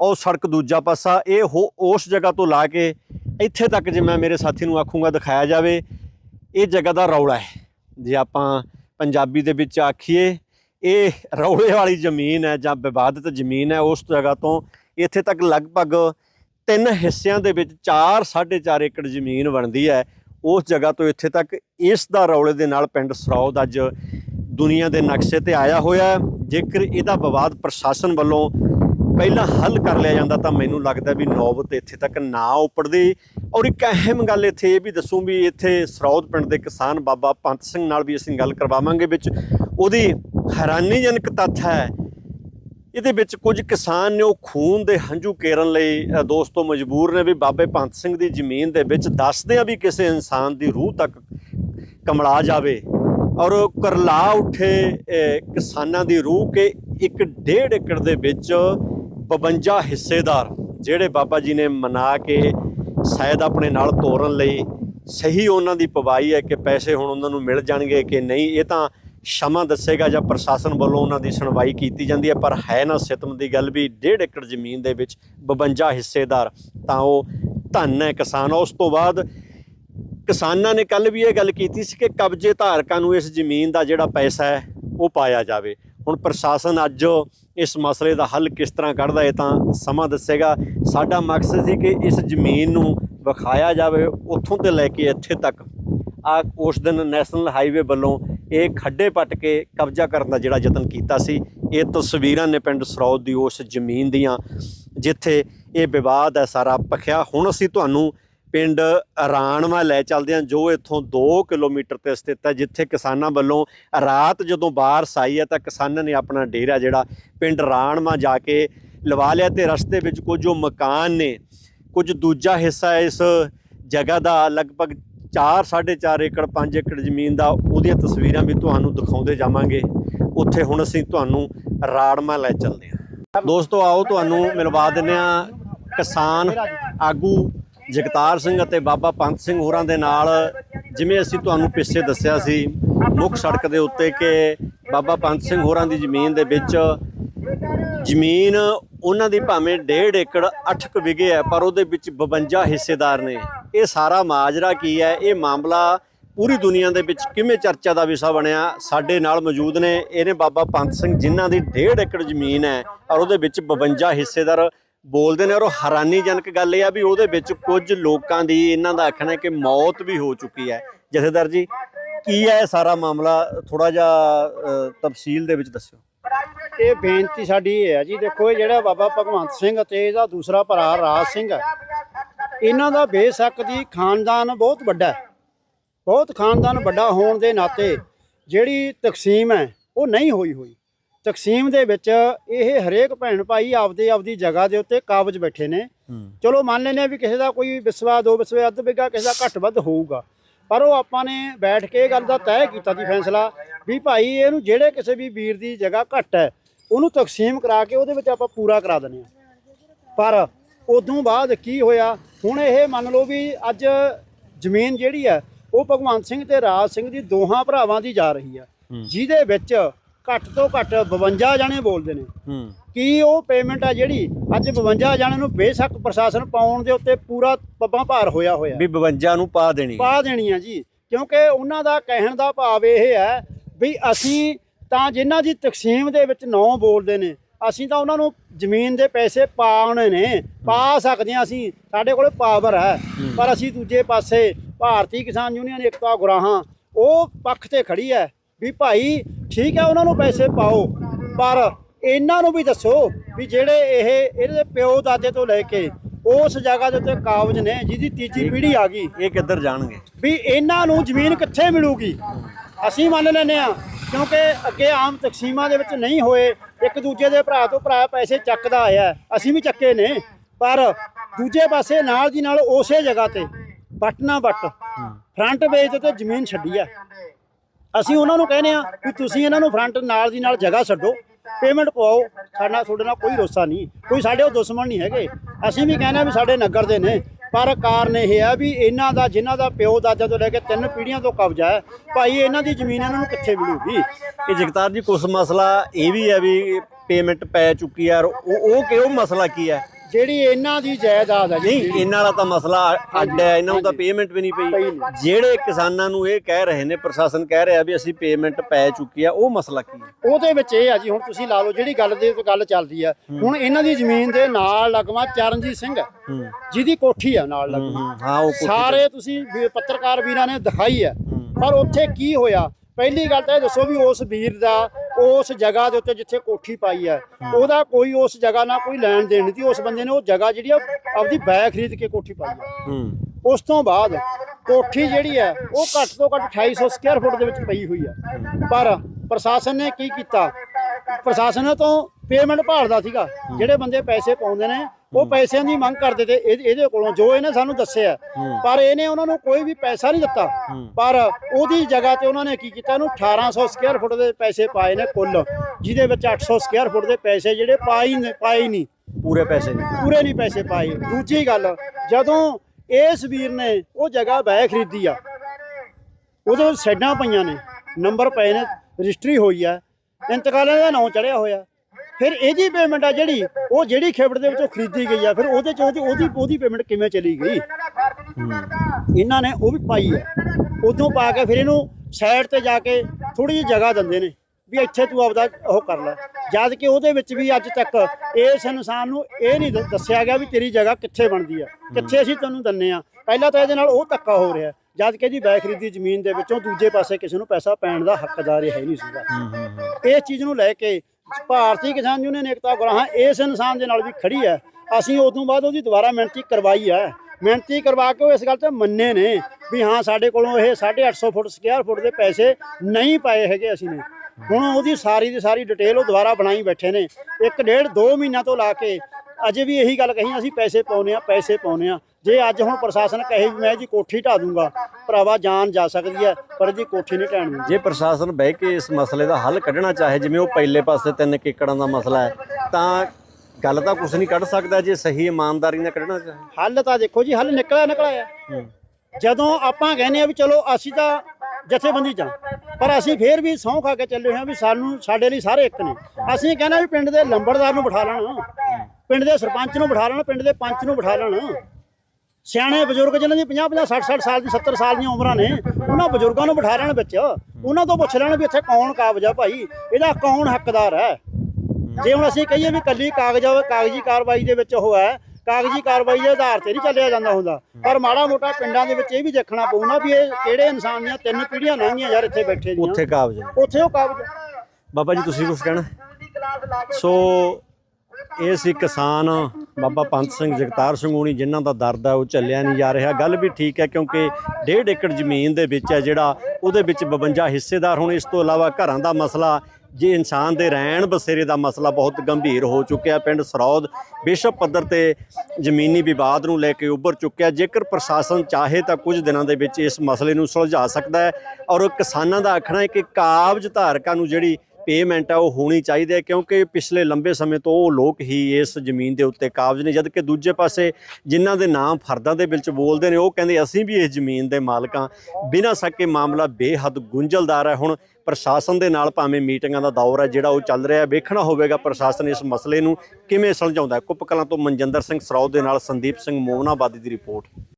ਉਹ ਸੜਕ ਦੂਜਾ ਪਾਸਾ, ਇਹ ਹੋ- ਉਸ ਜਗ੍ਹਾ ਤੋਂ ਲਾ ਕੇ ਇੱਥੇ ਤੱਕ ਜੇ ਮੈਂ ਮੇਰੇ ਸਾਥੀ ਨੂੰ ਆਖੂੰਗਾ ਦਿਖਾਇਆ ਜਾਵੇ, ਇਹ ਜਗ੍ਹਾ ਦਾ ਰੌਲਾ ਹੈ। ਜੇ ਆਪਾਂ ਪੰਜਾਬੀ ਦੇ ਵਿੱਚ ਆਖੀਏ ਇਹ ਰੌਲੇ ਵਾਲੀ ਜ਼ਮੀਨ ਹੈ ਜਾਂ ਵਿਵਾਦਿਤ ਜ਼ਮੀਨ ਹੈ, ਉਸ ਜਗ੍ਹਾ ਤੋਂ ਇੱਥੇ ਤੱਕ ਲਗਭਗ ਤਿੰਨ ਹਿੱਸਿਆਂ ਦੇ ਵਿੱਚ 4 4.5 ਏਕੜ ਜ਼ਮੀਨ ਬਣਦੀ ਹੈ। ਉਸ ਜਗ੍ਹਾ ਤੋਂ ਇੱਥੇ ਤੱਕ ਇਸ ਦਾ ਰੌਲੇ ਦੇ ਨਾਲ ਪਿੰਡ ਸਰੌਦ ਅੱਜ ਦੁਨੀਆ ਦੇ ਨਕਸ਼ੇ ਤੇ ਆਇਆ ਹੋਇਆ ਹੈ। ਜੇਕਰ ਇਹਦਾ ਵਿਵਾਦ ਪ੍ਰਸ਼ਾਸਨ ਵੱਲੋਂ ਪਹਿਲਾਂ ਹੱਲ ਕਰ ਲਿਆ ਜਾਂਦਾ ਤਾਂ ਮੈਨੂੰ ਲੱਗਦਾ ਵੀ ਨੌਬਤ ਇੱਥੇ ਤੱਕ ਨਾ ਉਪੜਦੀ। ਔਰ ਇੱਕ ਅਹਿਮ ਗੱਲ ਇੱਥੇ ਇਹ ਵੀ ਦੱਸੂ ਵੀ ਇੱਥੇ ਸਰੌਦ ਪਿੰਡ ਦੇ ਕਿਸਾਨ ਬਾਬਾ ਪੰਤ ਸਿੰਘ ਨਾਲ ਵੀ ਅਸੀਂ ਗੱਲ ਕਰਵਾਵਾਂਗੇ ਵਿੱਚ। ਉਹਦੀ ਹੈਰਾਨੀਜਨਕ ਤੱਥ ਹੈ। ਇਹਦੇ ਵਿੱਚ ਕੁਝ ਕਿਸਾਨ ਨੇ ਉਹ ਖੂਨ ਦੇ ਹੰਝੂ ਕੇਰਨ ਲਈ ਅ, ਦੋਸਤੋ ਮਜਬੂਰ ਨੇ ਵੀ ਬਾਬੇ ਪੰਤ ਸਿੰਘ ਦੀ ਜ਼ਮੀਨ ਦੇ ਵਿੱਚ ਦੱਸਦੇ ਆ ਵੀ ਕਿਸੇ ਇਨਸਾਨ ਦੀ ਰੂਹ ਤੱਕ ਕਮਲਾ ਜਾਵੇ। ਔਰ ਕਰਲਾ ਉੱਠੇ ਕਿਸਾਨਾਂ ਦੀ ਰੂਹ ਕੇ ਇੱਕ ਡੇਢ ਏਕੜ ਦੇ ਵਿੱਚ 52 ਹਿੱਸੇਦਾਰ ਜਿਹੜੇ ਬਾਬਾ ਜੀ ਨੇ ਮਨਾ ਕੇ ਸ਼ਾਇਦ ਆਪਣੇ ਨਾਲ ਤੋਰਨ ਲਈ ਸਹੀ ਉਹਨਾਂ ਦੀ ਪਵਾਈ ਹੈ ਕਿ ਪੈਸੇ ਹੁਣ ਉਹਨਾਂ ਨੂੰ ਮਿਲ ਜਾਣਗੇ ਕਿ ਨਹੀਂ ਇਹ ਤਾਂ ਸ਼ਮਾ ਦੱਸੇਗਾ ਜਾਂ ਪ੍ਰਸ਼ਾਸਨ ਵੱਲੋਂ ਉਹਨਾਂ ਦੀ ਸੁਣਵਾਈ ਕੀਤੀ ਜਾਂਦੀ ਹੈ, ਪਰ ਹੈ ਨਾ ਸਿਤਮ ਦੀ ਗੱਲ ਵੀ ਡੇਢ ਏਕੜ ਜ਼ਮੀਨ ਦੇ ਵਿੱਚ 52 ਹਿੱਸੇਦਾਰ, ਤਾਂ ਉਹ ਧੰਨ ਹੈ ਕਿਸਾਨ। ਉਸ ਤੋਂ ਬਾਅਦ ਕਿਸਾਨਾਂ ਨੇ ਕੱਲ ਵੀ ਇਹ ਗੱਲ ਕੀਤੀ ਸੀ ਕਿ ਕਬਜ਼ੇ ਧਾਰਕਾਂ ਨੂੰ ਇਸ ਜ਼ਮੀਨ ਦਾ ਜਿਹੜਾ ਪੈਸਾ ਹੈ, ਉਹ ਪਾਇਆ ਜਾਵੇ। ਹੁਣ ਪ੍ਰਸ਼ਾਸਨ ਅੱਜ ਇਸ ਮਸਲੇ ਦਾ ਹੱਲ ਕਿਸ ਤਰ੍ਹਾਂ ਕੱਢਦਾ ਇਹ ਤਾਂ ਸਮਾਂ ਦੱਸੇਗਾ। ਸਾਡਾ ਮਕਸਦ ਸੀ ਕਿ ਇਸ ਜ਼ਮੀਨ ਨੂੰ ਵਿਖਾਇਆ ਜਾਵੇ, ਉੱਥੋਂ ਤੇ ਲੈ ਕੇ ਇੱਥੇ ਤੱਕ। ਆ ਉਸ ਦਿਨ ਨੈਸ਼ਨਲ ਹਾਈਵੇ ਵੱਲੋਂ ਇਹ ਖੱਡੇ ਪੱਟ ਕੇ ਕਬਜ਼ਾ ਕਰਨ ਦਾ ਜਿਹੜਾ ਯਤਨ ਕੀਤਾ ਸੀ, ਇਹ ਤਸਵੀਰਾਂ ਨੇ ਪਿੰਡ ਸਰੌਦ ਦੀ ਉਸ ਜ਼ਮੀਨ ਦੀਆਂ, ਜਿੱਥੇ ਇਹ ਵਿਵਾਦ ਹੈ ਸਾਰਾ ਪਖਿਆ ਹੁਣ ਅਸੀਂ ਤੁਹਾਨੂੰ ਪਿੰਡ ਰਾਣਵਾ ਲੈ ਚੱਲਦੇ ਹਾਂ, ਜੋ ਇੱਥੋਂ 2 ਕਿਲੋਮੀਟਰ ਤੇ ਸਥਿਤ ਹੈ, ਜਿੱਥੇ ਕਿਸਾਨਾਂ ਵੱਲੋਂ ਰਾਤ ਜਦੋਂ ਬਾਰਿਸ਼ ਆਈ ਹੈ ਤਾਂ ਕਿਸਾਨਾਂ ਨੇ ਆਪਣਾ ਡੇਰਾ ਜਿਹੜਾ ਪਿੰਡ ਰਾਣਵਾ ਜਾ ਕੇ ਲਵਾ ਲਿਆ ਤੇ ਰਸਤੇ ਵਿੱਚ ਕੁਝ ਉਹ ਮਕਾਨ ਨੇ, ਕੁਝ ਦੂਜਾ ਹਿੱਸਾ ਇਸ ਜਗ੍ਹਾ ਦਾ ਲਗਭਗ 4 4.5 ਏਕੜ 5 ਏਕੜ ਜ਼ਮੀਨ ਦਾ ਉਹਦੀਆਂ ਤਸਵੀਰਾਂ ਵੀ ਤੁਹਾਨੂੰ ਦਿਖਾਉਂਦੇ ਜਾਵਾਂਗੇ। ਉੱਥੇ ਹੁਣ ਅਸੀਂ ਤੁਹਾਨੂੰ ਰਾੜਮਾ ਲੈ ਚੱਲਦੇ ਹਾਂ। ਦੋਸਤੋ, ਆਓ ਤੁਹਾਨੂੰ ਮਿਲਵਾ ਦਿੰਦੇ ਹਾਂ ਕਿਸਾਨ ਆਗੂ ਜਗਤਾਰ ਸਿੰਘ ਅਤੇ ਬਾਬਾ ਪੰਤ ਸਿੰਘ ਹੋਰਾਂ ਦੇ ਨਾਲ, ਜਿਵੇਂ ਅਸੀਂ ਤੁਹਾਨੂੰ ਪਿੱਛੇ ਦੱਸਿਆ ਸੀ, ਮੁੱਖ ਸੜਕ ਦੇ ਉੱਤੇ ਕਿ ਬਾਬਾ ਪੰਤ ਸਿੰਘ ਹੋਰਾਂ ਦੀ ਜ਼ਮੀਨ ਦੇ ਵਿੱਚ ਜ਼ਮੀਨ ਉਹਨਾਂ ਦੀ ਭਾਵੇਂ 1.5 ਏਕੜ 8 ਕੁ ਵਿਗੇ ਹੈ, ਪਰ ਉਹਦੇ ਵਿੱਚ 52 ਹਿੱਸੇਦਾਰ ਨੇ। ਇਹ ਸਾਰਾ ਮਾਜਰਾ ਕੀ ਹੈ? ਇਹ ਮਾਮਲਾ ਪੂਰੀ ਦੁਨੀਆ ਦੇ ਵਿੱਚ ਕਿਵੇਂ ਚਰਚਾ ਦਾ ਵਿਸ਼ਾ ਬਣਿਆ? ਸਾਡੇ ਨਾਲ ਮੌਜੂਦ ਨੇ ਇਹਨੇ ਬਾਬਾ ਪੰਤ ਸਿੰਘ, ਜਿਨ੍ਹਾਂ ਦੀ 1.5 ਏਕੜ ਜ਼ਮੀਨ ਹੈ, ਔਰ ਉਹਦੇ ਵਿੱਚ 52 ਹਿੱਸੇਦਾਰ ਬੋਲਦੇ ਨੇ। ਔਰ ਹੈਰਾਨੀਜਨਕ ਗੱਲ ਇਹ ਆ ਵੀ ਉਹਦੇ ਵਿੱਚ ਕੁਝ ਲੋਕਾਂ ਦੀ ਇਹਨਾਂ ਦਾ ਆਖਣਾ ਕਿ ਮੌਤ ਵੀ ਹੋ ਚੁੱਕੀ ਹੈ। ਜਥੇਦਾਰ ਜੀ, ਕੀ ਹੈ ਇਹ ਸਾਰਾ ਮਾਮਲਾ? ਥੋੜਾ ਜਿਹਾ ਤਫਸੀਲ ਦੇ ਵਿੱਚ ਦੱਸਿਓ। ਇਹ ਬੇਨਤੀ ਸਾਡੀ ਇਹ ਹੈ ਜੀ ਦੇਖੋ ਇਹ ਜਿਹੜਾ ਬਾਬਾ ਭਗਵੰਤ ਸਿੰਘ ਅਤੇ ਇਹਦਾ ਦੂਸਰਾ ਭਰਾ ਰਾਜ ਸਿੰਘ ਹੈ ਇਹਨਾਂ ਦਾ ਬੇਸ਼ੱਕ ਦੀ ਖਾਨਦਾਨ ਬਹੁਤ ਵੱਡਾ ਹੈ। ਬਹੁਤ ਖਾਨਦਾਨ ਵੱਡਾ ਹੋਣ ਦੇ ਨਾਤੇ ਜਿਹੜੀ ਤਕਸੀਮ ਹੈ ਉਹ ਨਹੀਂ ਹੋਈ ਹੋਈ। ਤਕਸੀਮ ਦੇ ਵਿੱਚ ਇਹ ਹਰੇਕ ਭੈਣ ਭਾਈ ਆਪਦੇ ਆਪਦੀ ਜਗ੍ਹਾ ਦੇ ਉੱਤੇ ਕਾਬਜ ਬੈਠੇ ਨੇ। ਚਲੋ ਮੰਨ ਲੈਨੇ ਵੀ ਕਿਸੇ ਦਾ ਕੋਈ ਵਿਸਵਾ ਦੋ ਵਿਸਵੇ ਅੱਧ ਬਿਗਾ ਕਿਸੇ ਦਾ ਘੱਟ ਵੱਧ ਹੋਊਗਾ। ਪਰ ਉਹ ਆਪਾਂ ਨੇ ਬੈਠ ਕੇ ਇਹ ਗੱਲ ਦਾ ਤੈਅ ਕੀਤਾ ਸੀ ਫੈਸਲਾ ਵੀ ਭਾਈ ਇਹਨੂੰ ਜਿਹੜੇ ਕਿਸੇ ਵੀ ਵੀਰ ਦੀ ਜਗ੍ਹਾ ਘੱਟ ਹੈ ਉਹਨੂੰ ਤਕਸੀਮ ਕਰਾ ਕੇ ਉਹਦੇ ਵਿੱਚ ਆਪਾਂ ਪੂਰਾ ਕਰਾ ਦਿੰਦੇ ਆ ਪਰ ਉਦੋਂ ਬਾਅਦ ਕੀ ਹੋਇਆ ਹੁਣ ਇਹ ਮੰਨ ਲਓ ਵੀ ਅੱਜ ਜ਼ਮੀਨ ਜਿਹੜੀ ਹੈ ਉਹ ਭਗਵੰਤ ਸਿੰਘ ਤੇ ਰਾਜ ਸਿੰਘ ਦੀ ਦੋਹਾਂ ਭਰਾਵਾਂ ਦੀ ਜਾ ਰਹੀ ਆ ਜਿਹਦੇ ਵਿੱਚ ਘੱਟ ਤੋਂ ਘੱਟ 52 ਜਣੇ ਬੋਲਦੇ ਨੇ। ਹੂੰ। ਕੀ ਉਹ ਪੇਮੈਂਟ ਆ ਜਿਹੜੀ ਅੱਜ 52 ਜਣਿਆਂ ਨੂੰ ਬੇਸ਼ੱਕ ਪ੍ਰਸ਼ਾਸਨ ਪਾਉਣ ਦੇ ਉੱਤੇ ਪੂਰਾ ਪੱਬਾਂ ਭਾਰ ਹੋਇਆ ਹੋਇਆ। ਵੀ 52 ਨੂੰ ਪਾ ਦੇਣੀ ਹੈ। ਪਾ ਦੇਣੀ ਆ ਜੀ। ਕਿਉਂਕਿ ਉਹਨਾਂ ਦਾ ਕਹਿਣ ਦਾ ਭਾਵ ਇਹ ਹੈ ਵੀ ਅਸੀਂ ਤਾਂ ਜਿਨ੍ਹਾਂ ਦੀ ਤਕਸੀਮ ਦੇ ਵਿੱਚ ਨੌ ਬੋਲਦੇ ਨੇ ਅਸੀਂ ਤਾਂ ਉਹਨਾਂ ਨੂੰ ਜ਼ਮੀਨ ਦੇ ਪੈਸੇ ਪਾਉਣੇ ਨੇ ਪਾ ਸਕਦੇ ਹਾਂ ਅਸੀਂ ਸਾਡੇ ਕੋਲੇ ਪਾਵਰ ਹੈ। ਪਰ ਅਸੀਂ ਦੂਜੇ ਪਾਸੇ ਭਾਰਤੀ ਕਿਸਾਨ ਯੂਨੀਅਨ ਏਕਤਾ ਗੁਰਾਹਾਂ ਉਹ ਪੱਖ ਤੇ ਖੜੀ ਹੈ ਵੀ ਭਾਈ ਠੀਕ ਹੈ ਉਹਨਾਂ ਨੂੰ ਪੈਸੇ ਪਾਓ ਪਰ ਇਹਨਾਂ ਨੂੰ ਵੀ ਦੱਸੋ ਵੀ ਜਿਹੜੇ ਇਹ ਇਹਦੇ ਪਿਓ ਦਾਦੇ ਤੋਂ ਲੈ ਕੇ ਉਸ ਜਗ੍ਹਾ ਦੇ ਉੱਤੇ ਕਾਬਜ ਨੇ ਜਿਹਦੀ ਤੀਜੀ ਪੀੜ੍ਹੀ ਆ ਗਈ। ਇਹ ਕਿੱਧਰ ਜਾਣਗੇ। ਵੀ ਇਹਨਾਂ ਨੂੰ ਜ਼ਮੀਨ ਕਿੱਥੇ ਮਿਲੂਗੀ? ਅਸੀਂ ਮੰਨ ਲੈਨੇ ਆ ਕਿਉਂਕਿ ਅੱਗੇ ਆਮ ਤਕਸੀਮਾਂ ਦੇ ਵਿੱਚ ਨਹੀਂ ਹੋਏ, ਇੱਕ ਦੂਜੇ ਦੇ ਭਰਾ ਤੋਂ ਭਰਾ ਪੈਸੇ ਚੱਕਦਾ ਆਇਆ ਅਸੀਂ ਵੀ ਚੱਕੇ ਨੇ, ਪਰ ਦੂਜੇ ਪਾਸੇ ਨਾਲ ਦੀ ਨਾਲ ਉਸੇ ਜਗ੍ਹਾ ਤੇ, ਵੱਟ ਨਾ ਵੱਟ, ਫਰੰਟ ਵੇਚ 'ਤੇ ਜ਼ਮੀਨ ਛੱਡੀ ਆ ਅਸੀਂ ਉਹਨਾਂ ਨੂੰ ਕਹਿੰਦੇ ਆ ਵੀ ਤੁਸੀਂ ਇਹਨਾਂ ਨੂੰ ਫਰੰਟ ਨਾਲ ਦੀ ਨਾਲ ਜਗ੍ਹਾ ਛੱਡੋ, ਪੇਮੈਂਟ ਪਵਾਓ, ਸਾਡਾ ਤੁਹਾਡੇ ਨਾਲ ਕੋਈ ਰੋਸਾ ਨਹੀਂ, ਕੋਈ ਸਾਡੇ ਉਹ ਦੁਸ਼ਮਣ ਨਹੀਂ ਹੈਗੇ। ਅਸੀਂ ਵੀ ਕਹਿੰਦੇ ਆ ਵੀ ਸਾਡੇ ਨਗਰ ਦੇ ਨੇ ਪਰ ਕਾਰਨ ਇਹ ਹੈ ਵੀ ਇਹਨਾਂ ਦਾ, ਜਿਨ੍ਹਾਂ ਦਾ ਪਿਓ ਦਾਦਾ ਤੋਂ ਲੈ ਕੇ ਤਿੰਨ ਪੀੜ੍ਹੀਆਂ ਤੋਂ ਕਬਜ਼ਾ ਹੈ, ਭਾਈ ਇਹਨਾਂ ਦੀ ਜ਼ਮੀਨ ਇਹਨਾਂ ਨੂੰ ਕਿੱਥੇ ਮਿਲੂਗੀ? ਇਹ ਜਗਤਾਰ ਜੀ ਕੁਝ ਮਸਲਾ ਇਹ ਵੀ ਹੈ ਵੀ ਪੇਮੈਂਟ ਪੈ ਚੁੱਕੀ ਹੈ ਔਰ ਉਹ ਉਹ ਕਿਉਂ ਮਸਲਾ ਕੀ ਹੈ? ਜਿਹੜੀ ਇਹਨਾਂ ਦੀ ਜਾਇਦਾਦ ਹੈ ਜੀ। ਨਹੀਂ ਇਹਨਾਂ ਵਾਲਾ ਤਾਂ ਮਸਲਾ ਅੱਡ ਹੈ ਇਹਨਾਂ ਨੂੰ ਤਾਂ ਪੇਮੈਂਟ ਵੀ ਨਹੀਂ ਪਈ। ਜਿਹੜੇ ਕਿਸਾਨਾਂ ਨੂੰ ਇਹ ਕਹਿ ਰਹੇ ਨੇ ਪ੍ਰਸ਼ਾਸਨ ਕਹਿ ਰਿਹਾ ਵੀ ਅਸੀਂ ਪੇਮੈਂਟ ਪੈ ਚੁੱਕੀ ਹੈ ਉਹ ਮਸਲਾ ਕੀ ਹੈ? ਉਹਦੇ ਵਿੱਚ ਇਹ ਆ ਜੀ ਹੁਣ ਤੁਸੀਂ ਲਾ ਲਓ ਜਿਹੜੀ ਗੱਲ ਦੇ ਗੱਲ ਚੱਲਦੀ ਆ ਹੁਣ ਇਹਨਾਂ ਦੀ ਜ਼ਮੀਨ ਦੇ ਨਾਲ ਲੱਗਵਾ ਚਰਨਜੀਤ ਸਿੰਘ। ਜਿਹਦੀ ਕੋਠੀ ਆ ਨਾਲ ਲੱਗਵਾ। ਹੂੰ, ਉਹ ਕੋਠੀ ਸਾਰੇ ਤੁਸੀਂ ਪੱਤਰਕਾਰ ਵੀਰਾਂ ਨੇ ਦਿਖਾਈ ਹੈ। ਪਰ ਉੱਥੇ ਕੀ ਹੋਇਆ? ਪਹਿਲੀ ਗੱਲ ਤਾਂ ਇਹ ਦੱਸੋ ਵੀ ਉਸ ਵੀਰ ਦਾ ਉਸ ਜਗ੍ਹਾ ਦੇ ਉੱਤੇ ਜਿੱਥੇ ਕੋਠੀ ਪਾਈ ਹੈ ਉਹਦਾ ਕੋਈ ਉਸ ਜਗ੍ਹਾ ਨਾਲ ਕੋਈ ਲੈਣ ਦੇਣ ਨਹੀਂ ਸੀ ਉਸ ਬੰਦੇ ਨੇ ਉਹ ਜਗ੍ਹਾ ਜਿਹੜੀ ਆ ਆਪਦੀ ਬੈ ਖਰੀਦ ਕੇ ਕੋਠੀ ਪਾਈ ਹੈ। ਹੂੰ। ਉਸ ਤੋਂ ਬਾਅਦ ਕੋਠੀ ਜਿਹੜੀ ਹੈ ਉਹ ਘੱਟ ਤੋਂ ਘੱਟ 2800 ਸਕੁਅਰ ਫੁੱਟ ਦੇ ਵਿੱਚ ਪਈ ਹੋਈ ਹੈ। ਪਰ ਪ੍ਰਸ਼ਾਸਨ ਨੇ ਕੀ ਕੀਤਾ? ਪ੍ਰਸ਼ਾਸਨ ਤੋਂ ਪੇਮੈਂਟ ਭਾਲਦਾ ਸੀਗਾ ਜਿਹੜੇ ਬੰਦੇ ਪੈਸੇ ਪਾਉਂਦੇ ਨੇ ਉਹ ਪੈਸਿਆਂ ਦੀ ਮੰਗ ਕਰਦੇ ਤੇ ਇਹ- ਇਹਦੇ ਕੋਲੋਂ ਜੋ ਇਹਨੇ ਸਾਨੂੰ ਦੱਸਿਆ ਪਰ ਇਹਨੇ ਉਹਨਾਂ ਨੂੰ ਕੋਈ ਵੀ ਪੈਸਾ ਨਹੀਂ ਦਿੱਤਾ। ਪਰ ਉਹਦੀ ਜਗ੍ਹਾ ਤੇ ਉਹਨਾਂ ਨੇ ਕੀ ਕੀਤਾ? ਇਹਨੂੰ 1800 ਸਕੁਅਰ ਫੁੱਟ ਦੇ ਪੈਸੇ ਪਾਏ ਨੇ ਕੁੱਲ ਜਿਹਦੇ ਵਿੱਚ 800 ਸਕੁਅਰ ਫੁੱਟ ਦੇ ਪੈਸੇ ਜਿਹੜੇ ਪਾਈ ਨੇ ਪਾਏ ਨਹੀਂ। ਪੂਰੇ ਪੈਸੇ ਨਹੀਂ ਪੂਰੇ ਨਹੀਂ ਪੈਸੇ ਪਾਏ। ਦੂਜੀ ਗੱਲ ਜਦੋਂ ਇਸ ਵੀਰ ਨੇ ਉਹ ਜਗ੍ਹਾ ਬੈ ਖਰੀਦੀ ਆ ਵਿੱਚ ਸੈਡਾਂ ਪਈਆਂ ਨੇ ਨੰਬਰ ਪਏ ਨੇ ਰਜਿਸਟਰੀ ਹੋਈ ਆ ਇੰਤਕਾਲਾਂ ਦਾ ਨਾਂ ਚੜਿਆ ਹੋਇਆ। ਫਿਰ ਇਹਦੀ ਪੇਮੈਂਟ ਆ ਜਿਹੜੀ ਉਹ ਜਿਹੜੀ ਖੇਪੜ ਦੇ ਵਿੱਚੋਂ ਖਰੀਦੀ ਗਈ ਆ ਫਿਰ ਉਹਦੇ ਚ ਉਹਦੀ ਉਹਦੀ ਉਹਦੀ ਪੇਮੈਂਟ ਕਿਵੇਂ ਚਲੀ ਗਈ? ਇਹਨਾਂ ਨੇ ਉਹ ਵੀ ਪਾਈ ਹੈ ਉਦੋਂ ਪਾ ਕੇ ਫਿਰ ਇਹਨੂੰ ਸਾਈਡ ਤੇ ਜਾ ਕੇ ਥੋੜੀ ਜਿਹੀ ਜਗ੍ਹਾ ਦਿੰਦੇ ਨੇ ਵੀ ਇੱਥੇ ਤੂੰ ਆਪਦਾ ਉਹ ਕਰ ਲੈ। ਜਦ ਕਿ ਉਹਦੇ ਵਿੱਚ ਵੀ ਅੱਜ ਤੱਕ ਇਸ ਇਨਸਾਨ ਨੂੰ ਇਹ ਨਹੀਂ ਦੱਸਿਆ ਗਿਆ ਵੀ ਤੇਰੀ ਜਗ੍ਹਾ ਕਿੱਥੇ ਬਣਦੀ ਆ ਕਿੱਥੇ ਅਸੀਂ ਤੈਨੂੰ ਦੰਨੇ ਆ। ਪਹਿਲਾਂ ਤਾਂ ਇਹਦੇ ਨਾਲ ਉਹ ਧੱਕਾ ਹੋ ਰਿਹਾ। ਜਦ ਕਿ ਜੀ ਬੈ ਖਰੀਦੀ ਜ਼ਮੀਨ ਦੇ ਵਿੱਚੋਂ ਦੂਜੇ ਪਾਸੇ ਕਿਸੇ ਨੂੰ ਪੈਸਾ ਪੈਣ ਦਾ ਹੱਕਦਾਰ ਹੈ ਨਹੀਂ ਸੀਗਾ। ਇਸ ਚੀਜ਼ ਨੂੰ ਲੈ ਕੇ ਭਾਰਤੀ ਕਿਸਾਨ ਯੂਨੀਅਨ ਏਕਤਾ ਗੁਰਾਹਾਂ ਇਸ ਇਨਸਾਨ ਦੇ ਨਾਲ ਵੀ ਖੜੀ ਹੈ। ਅਸੀਂ ਉਦੋਂ ਬਾਅਦ ਉਹਦੀ ਦੁਬਾਰਾ ਮਿਹਨਤੀ ਕਰਵਾਈ ਹੈ। ਮਿਹਨਤੀ ਕਰਵਾ ਕੇ ਉਹ ਇਸ ਗੱਲ ਤੇ ਮੰਨੇ ਨੇ ਵੀ ਹਾਂ, ਸਾਡੇ ਕੋਲੋਂ ਇਹ 850 ਫੁੱਟ ਸਕੁਅਰ ਫੁੱਟ ਦੇ ਪੈਸੇ ਨਹੀਂ ਪਾਏ ਹੈਗੇ ਅਸੀਂ ਨੇ। ਹੁਣ ਉਹਦੀ ਸਾਰੀ ਦੀ ਸਾਰੀ ਡਿਟੇਲ ਉਹ ਦੁਬਾਰਾ ਬਣਾਈ ਬੈਠੇ ਨੇ। ਇੱਕ ਡੇਢ ਦੋ ਮਹੀਨਾ ਤੋਂ ਲਾ ਕੇ ਅਜੇ ਵੀ ਇਹੀ ਗੱਲ ਕਹੀ ਅਸੀਂ ਪੈਸੇ ਪਾਉਨੇ ਆ ਪੈਸੇ ਪਾਉਨੇ ਆ ਜੇ ਅੱਜ ਹੁਣ ਪ੍ਰਸ਼ਾਸਨ ਕਹੇ ਵੀ ਮੈਂ ਜੀ ਕੋਠੀ ਢਾ ਦੂੰਗਾ ਭਰਾਵਾ ਜਾਨ ਜਾ ਸਕਦੀ ਹੈ ਪਰ ਜੀ ਕੋਠੀ ਨਹੀਂ ਢਾਣ ਜੇ ਪ੍ਰਸ਼ਾਸਨ ਬਹਿ ਕੇ ਇਸ ਮਸਲੇ ਦਾ ਹੱਲ ਕੱਢਣਾ ਚਾਹੇ ਜਿਵੇਂ ਉਹ ਪਹਿਲੇ ਪਾਸੇ ਤਿੰਨ ਏਕੜਾਂ ਦਾ ਮਸਲਾ ਹੈ ਤਾਂ ਗੱਲ ਤਾਂ ਕੁਝ ਨਹੀਂ ਕੱਢ ਸਕਦਾ ਜੇ ਸਹੀ ਇਮਾਨਦਾਰੀ ਨਾਲ ਕੱਢਣਾ ਚਾਹੇ। ਹੱਲ ਤਾਂ ਦੇਖੋ ਜੀ ਹੱਲ ਨਿਕਲਿਆ ਨਿਕਲਿਆ। ਆ ਜਦੋਂ ਆਪਾਂ ਕਹਿੰਦੇ ਆ ਵੀ ਚਲੋ ਅਸੀਂ ਤਾਂ ਜਥੇਬੰਦੀ ਚ ਆ, ਪਰ ਅਸੀਂ ਫੇਰ ਵੀ ਸਹੁੰ ਖਾ ਕੇ ਚੱਲੇ ਹਾਂ ਵੀ ਸਾਨੂੰ ਸਾਡੇ ਲਈ ਸਾਰੇ ਇੱਕ ਨੇ। ਅਸੀਂ ਕਹਿੰਦੇ ਵੀ ਪਿੰਡ ਦੇ ਲੰਬੜਦਾਰ ਨੂੰ ਬਿਠਾ ਲੈਣ। ਪਿੰਡ ਦੇ ਸਰਪੰਚ ਨੂੰ ਬਿਠਾ ਲੈਣ ਪਿੰਡ ਦੇ ਪੰਚ ਨੂੰ ਬਿਠਾ ਲੈਣ। ਸਿਆਣੇ ਬਜ਼ੁਰਗ ਜਿਹਨਾਂ ਦੀ 50 50 60 60 ਸਾਲ ਦੀ 70 ਸਾਲ ਦੀਆਂ ਉਮਰਾਂ ਨੇ ਉਹਨਾਂ ਬਜ਼ੁਰਗਾਂ ਨੂੰ ਬਿਠਾ ਲੈਣ ਵਿੱਚ। ਉਹਨਾਂ ਤੋਂ ਪੁੱਛ ਲੈਣ ਵੀ ਇੱਥੇ ਕੌਣ ਕਾਬਜ ਆ ਭਾਈ? ਇਹਦਾ ਕੌਣ ਹੱਕਦਾਰ ਹੈ? ਜੇ ਹੁਣ ਅਸੀਂ ਕਹੀਏ ਵੀ ਕੱਲੀ ਕਾਗਜ਼ ਕਾਗਜ਼ੀ ਕਾਰਵਾਈ ਦੇ ਵਿੱਚ ਉਹ ਹੈ ਕਾਗਜ਼ੀ ਕਾਰਵਾਈ ਦੇ ਆਧਾਰ ਤੇ ਨਹੀਂ ਚੱਲਿਆ ਜਾਂਦਾ ਹੁੰਦਾ। ਪਰ ਮਾੜਾ ਮੋਟਾ ਪਿੰਡਾਂ ਦੇ ਵਿੱਚ ਇਹ ਵੀ ਦੇਖਣਾ ਪਊ ਨਾ ਵੀ ਇਹ ਕਿਹੜੇ ਇਨਸਾਨ ਦੀਆਂ ਤਿੰਨ ਪੀੜ੍ਹੀਆਂ ਲੰਘੀਆਂ ਯਾਰ ਇੱਥੇ ਬੈਠੇ ਦੀਆਂ। ਉੱਥੇ ਕਾਬਜ। ਉੱਥੇ ਉਹ ਕਾਬਜ਼ ਬਾਬਾ ਜੀ ਤੁਸੀਂ ਕੁਝ ਕਹਿਣਾ? ਸੋ ਇਹ ਸੀ ਕਿਸਾਨ ਬਾਬਾ ਪੰਤ ਸਿੰਘ, ਜਗਤਾਰ ਸਿੰਘ ਹੋਣੀ, ਜਿਨ੍ਹਾਂ ਦਾ ਦਰਦ ਹੈ, ਉਹ ਚੱਲਿਆ ਨਹੀਂ ਜਾ ਰਿਹਾ। ਗੱਲ ਵੀ ਠੀਕ ਹੈ ਕਿਉਂਕਿ ਡੇਢ ਏਕੜ ਜ਼ਮੀਨ ਦੇ ਵਿੱਚ ਹੈ ਜਿਹੜਾ, ਉਹਦੇ ਵਿੱਚ 52 ਹਿੱਸੇਦਾਰ ਹੋਣ। ਇਸ ਤੋਂ ਇਲਾਵਾ ਘਰਾਂ ਦਾ ਮਸਲਾ, ਜੇ ਇਨਸਾਨ ਦੇ ਰਹਿਣ ਬਸੇਰੇ ਦਾ ਮਸਲਾ ਬਹੁਤ ਗੰਭੀਰ ਹੋ ਚੁੱਕਿਆ ਪਿੰਡ ਸਰੌਦ ਵਿਸ਼ਵ ਪੱਧਰ ਤੇ ਜ਼ਮੀਨੀ ਵਿਵਾਦ ਨੂੰ ਲੈ ਕੇ ਉੱਭਰ ਚੁੱਕਿਆ ਜੇਕਰ ਪ੍ਰਸ਼ਾਸਨ ਚਾਹੇ ਤਾਂ ਕੁਝ ਦਿਨਾਂ ਦੇ ਵਿੱਚ ਇਸ ਮਸਲੇ ਨੂੰ ਸੁਲਝਾ ਸਕਦਾ ਹੈ। ਔਰ ਕਿਸਾਨਾਂ ਦਾ ਆਖਣਾ ਹੈ ਕਿ ਕਾਬਜ਼ ਧਾਰਕਾਂ ਨੂੰ ਜਿਹੜੀ ਪੇਮੈਂਟ ਹੈ ਉਹ ਹੋਣੀ ਚਾਹੀਦੀ ਹੈ ਕਿਉਂਕਿ ਪਿਛਲੇ ਲੰਬੇ ਸਮੇਂ ਤੋਂ ਉਹ ਲੋਕ ਹੀ ਇਸ ਜ਼ਮੀਨ ਦੇ ਉੱਤੇ ਕਾਬਜ਼ ਨੇ, ਜਦ ਕਿ ਦੂਜੇ ਪਾਸੇ ਜਿਨ੍ਹਾਂ ਦੇ ਨਾਮ ਫਰਦਾਂ ਦੇ ਵਿੱਚ ਬੋਲਦੇ ਨੇ, ਉਹ ਕਹਿੰਦੇ ਅਸੀਂ ਵੀ ਇਸ ਜ਼ਮੀਨ ਦੇ ਮਾਲਕਾਂ ਬਿਨਾਂ ਸਕੇ ਮਾਮਲਾ ਬੇਹੱਦ ਗੁੰਝਲਦਾਰ ਹੈ। ਹੁਣ ਪ੍ਰਸ਼ਾਸਨ ਦੇ ਨਾਲ ਭਾਵੇਂ ਮੀਟਿੰਗਾਂ ਦਾ ਦੌਰ ਹੈ, ਜਿਹੜਾ ਉਹ ਚੱਲ ਰਿਹਾ ਵੇਖਣਾ ਹੋਵੇਗਾ ਪ੍ਰਸ਼ਾਸਨ ਇਸ ਮਸਲੇ ਨੂੰ ਕਿਵੇਂ ਸੁਲਝਾਉਂਦਾ ਹੈ। ਕੁੱਪ ਤੋਂ ਮਨਜਿੰਦਰ ਸਿੰਘ ਸਰੌਦ ਦੇ ਨਾਲ ਸੰਦੀਪ ਸਿੰਘ ਮੋਹਨਾਬਾਦੀ ਦੀ ਰਿਪੋਰਟ।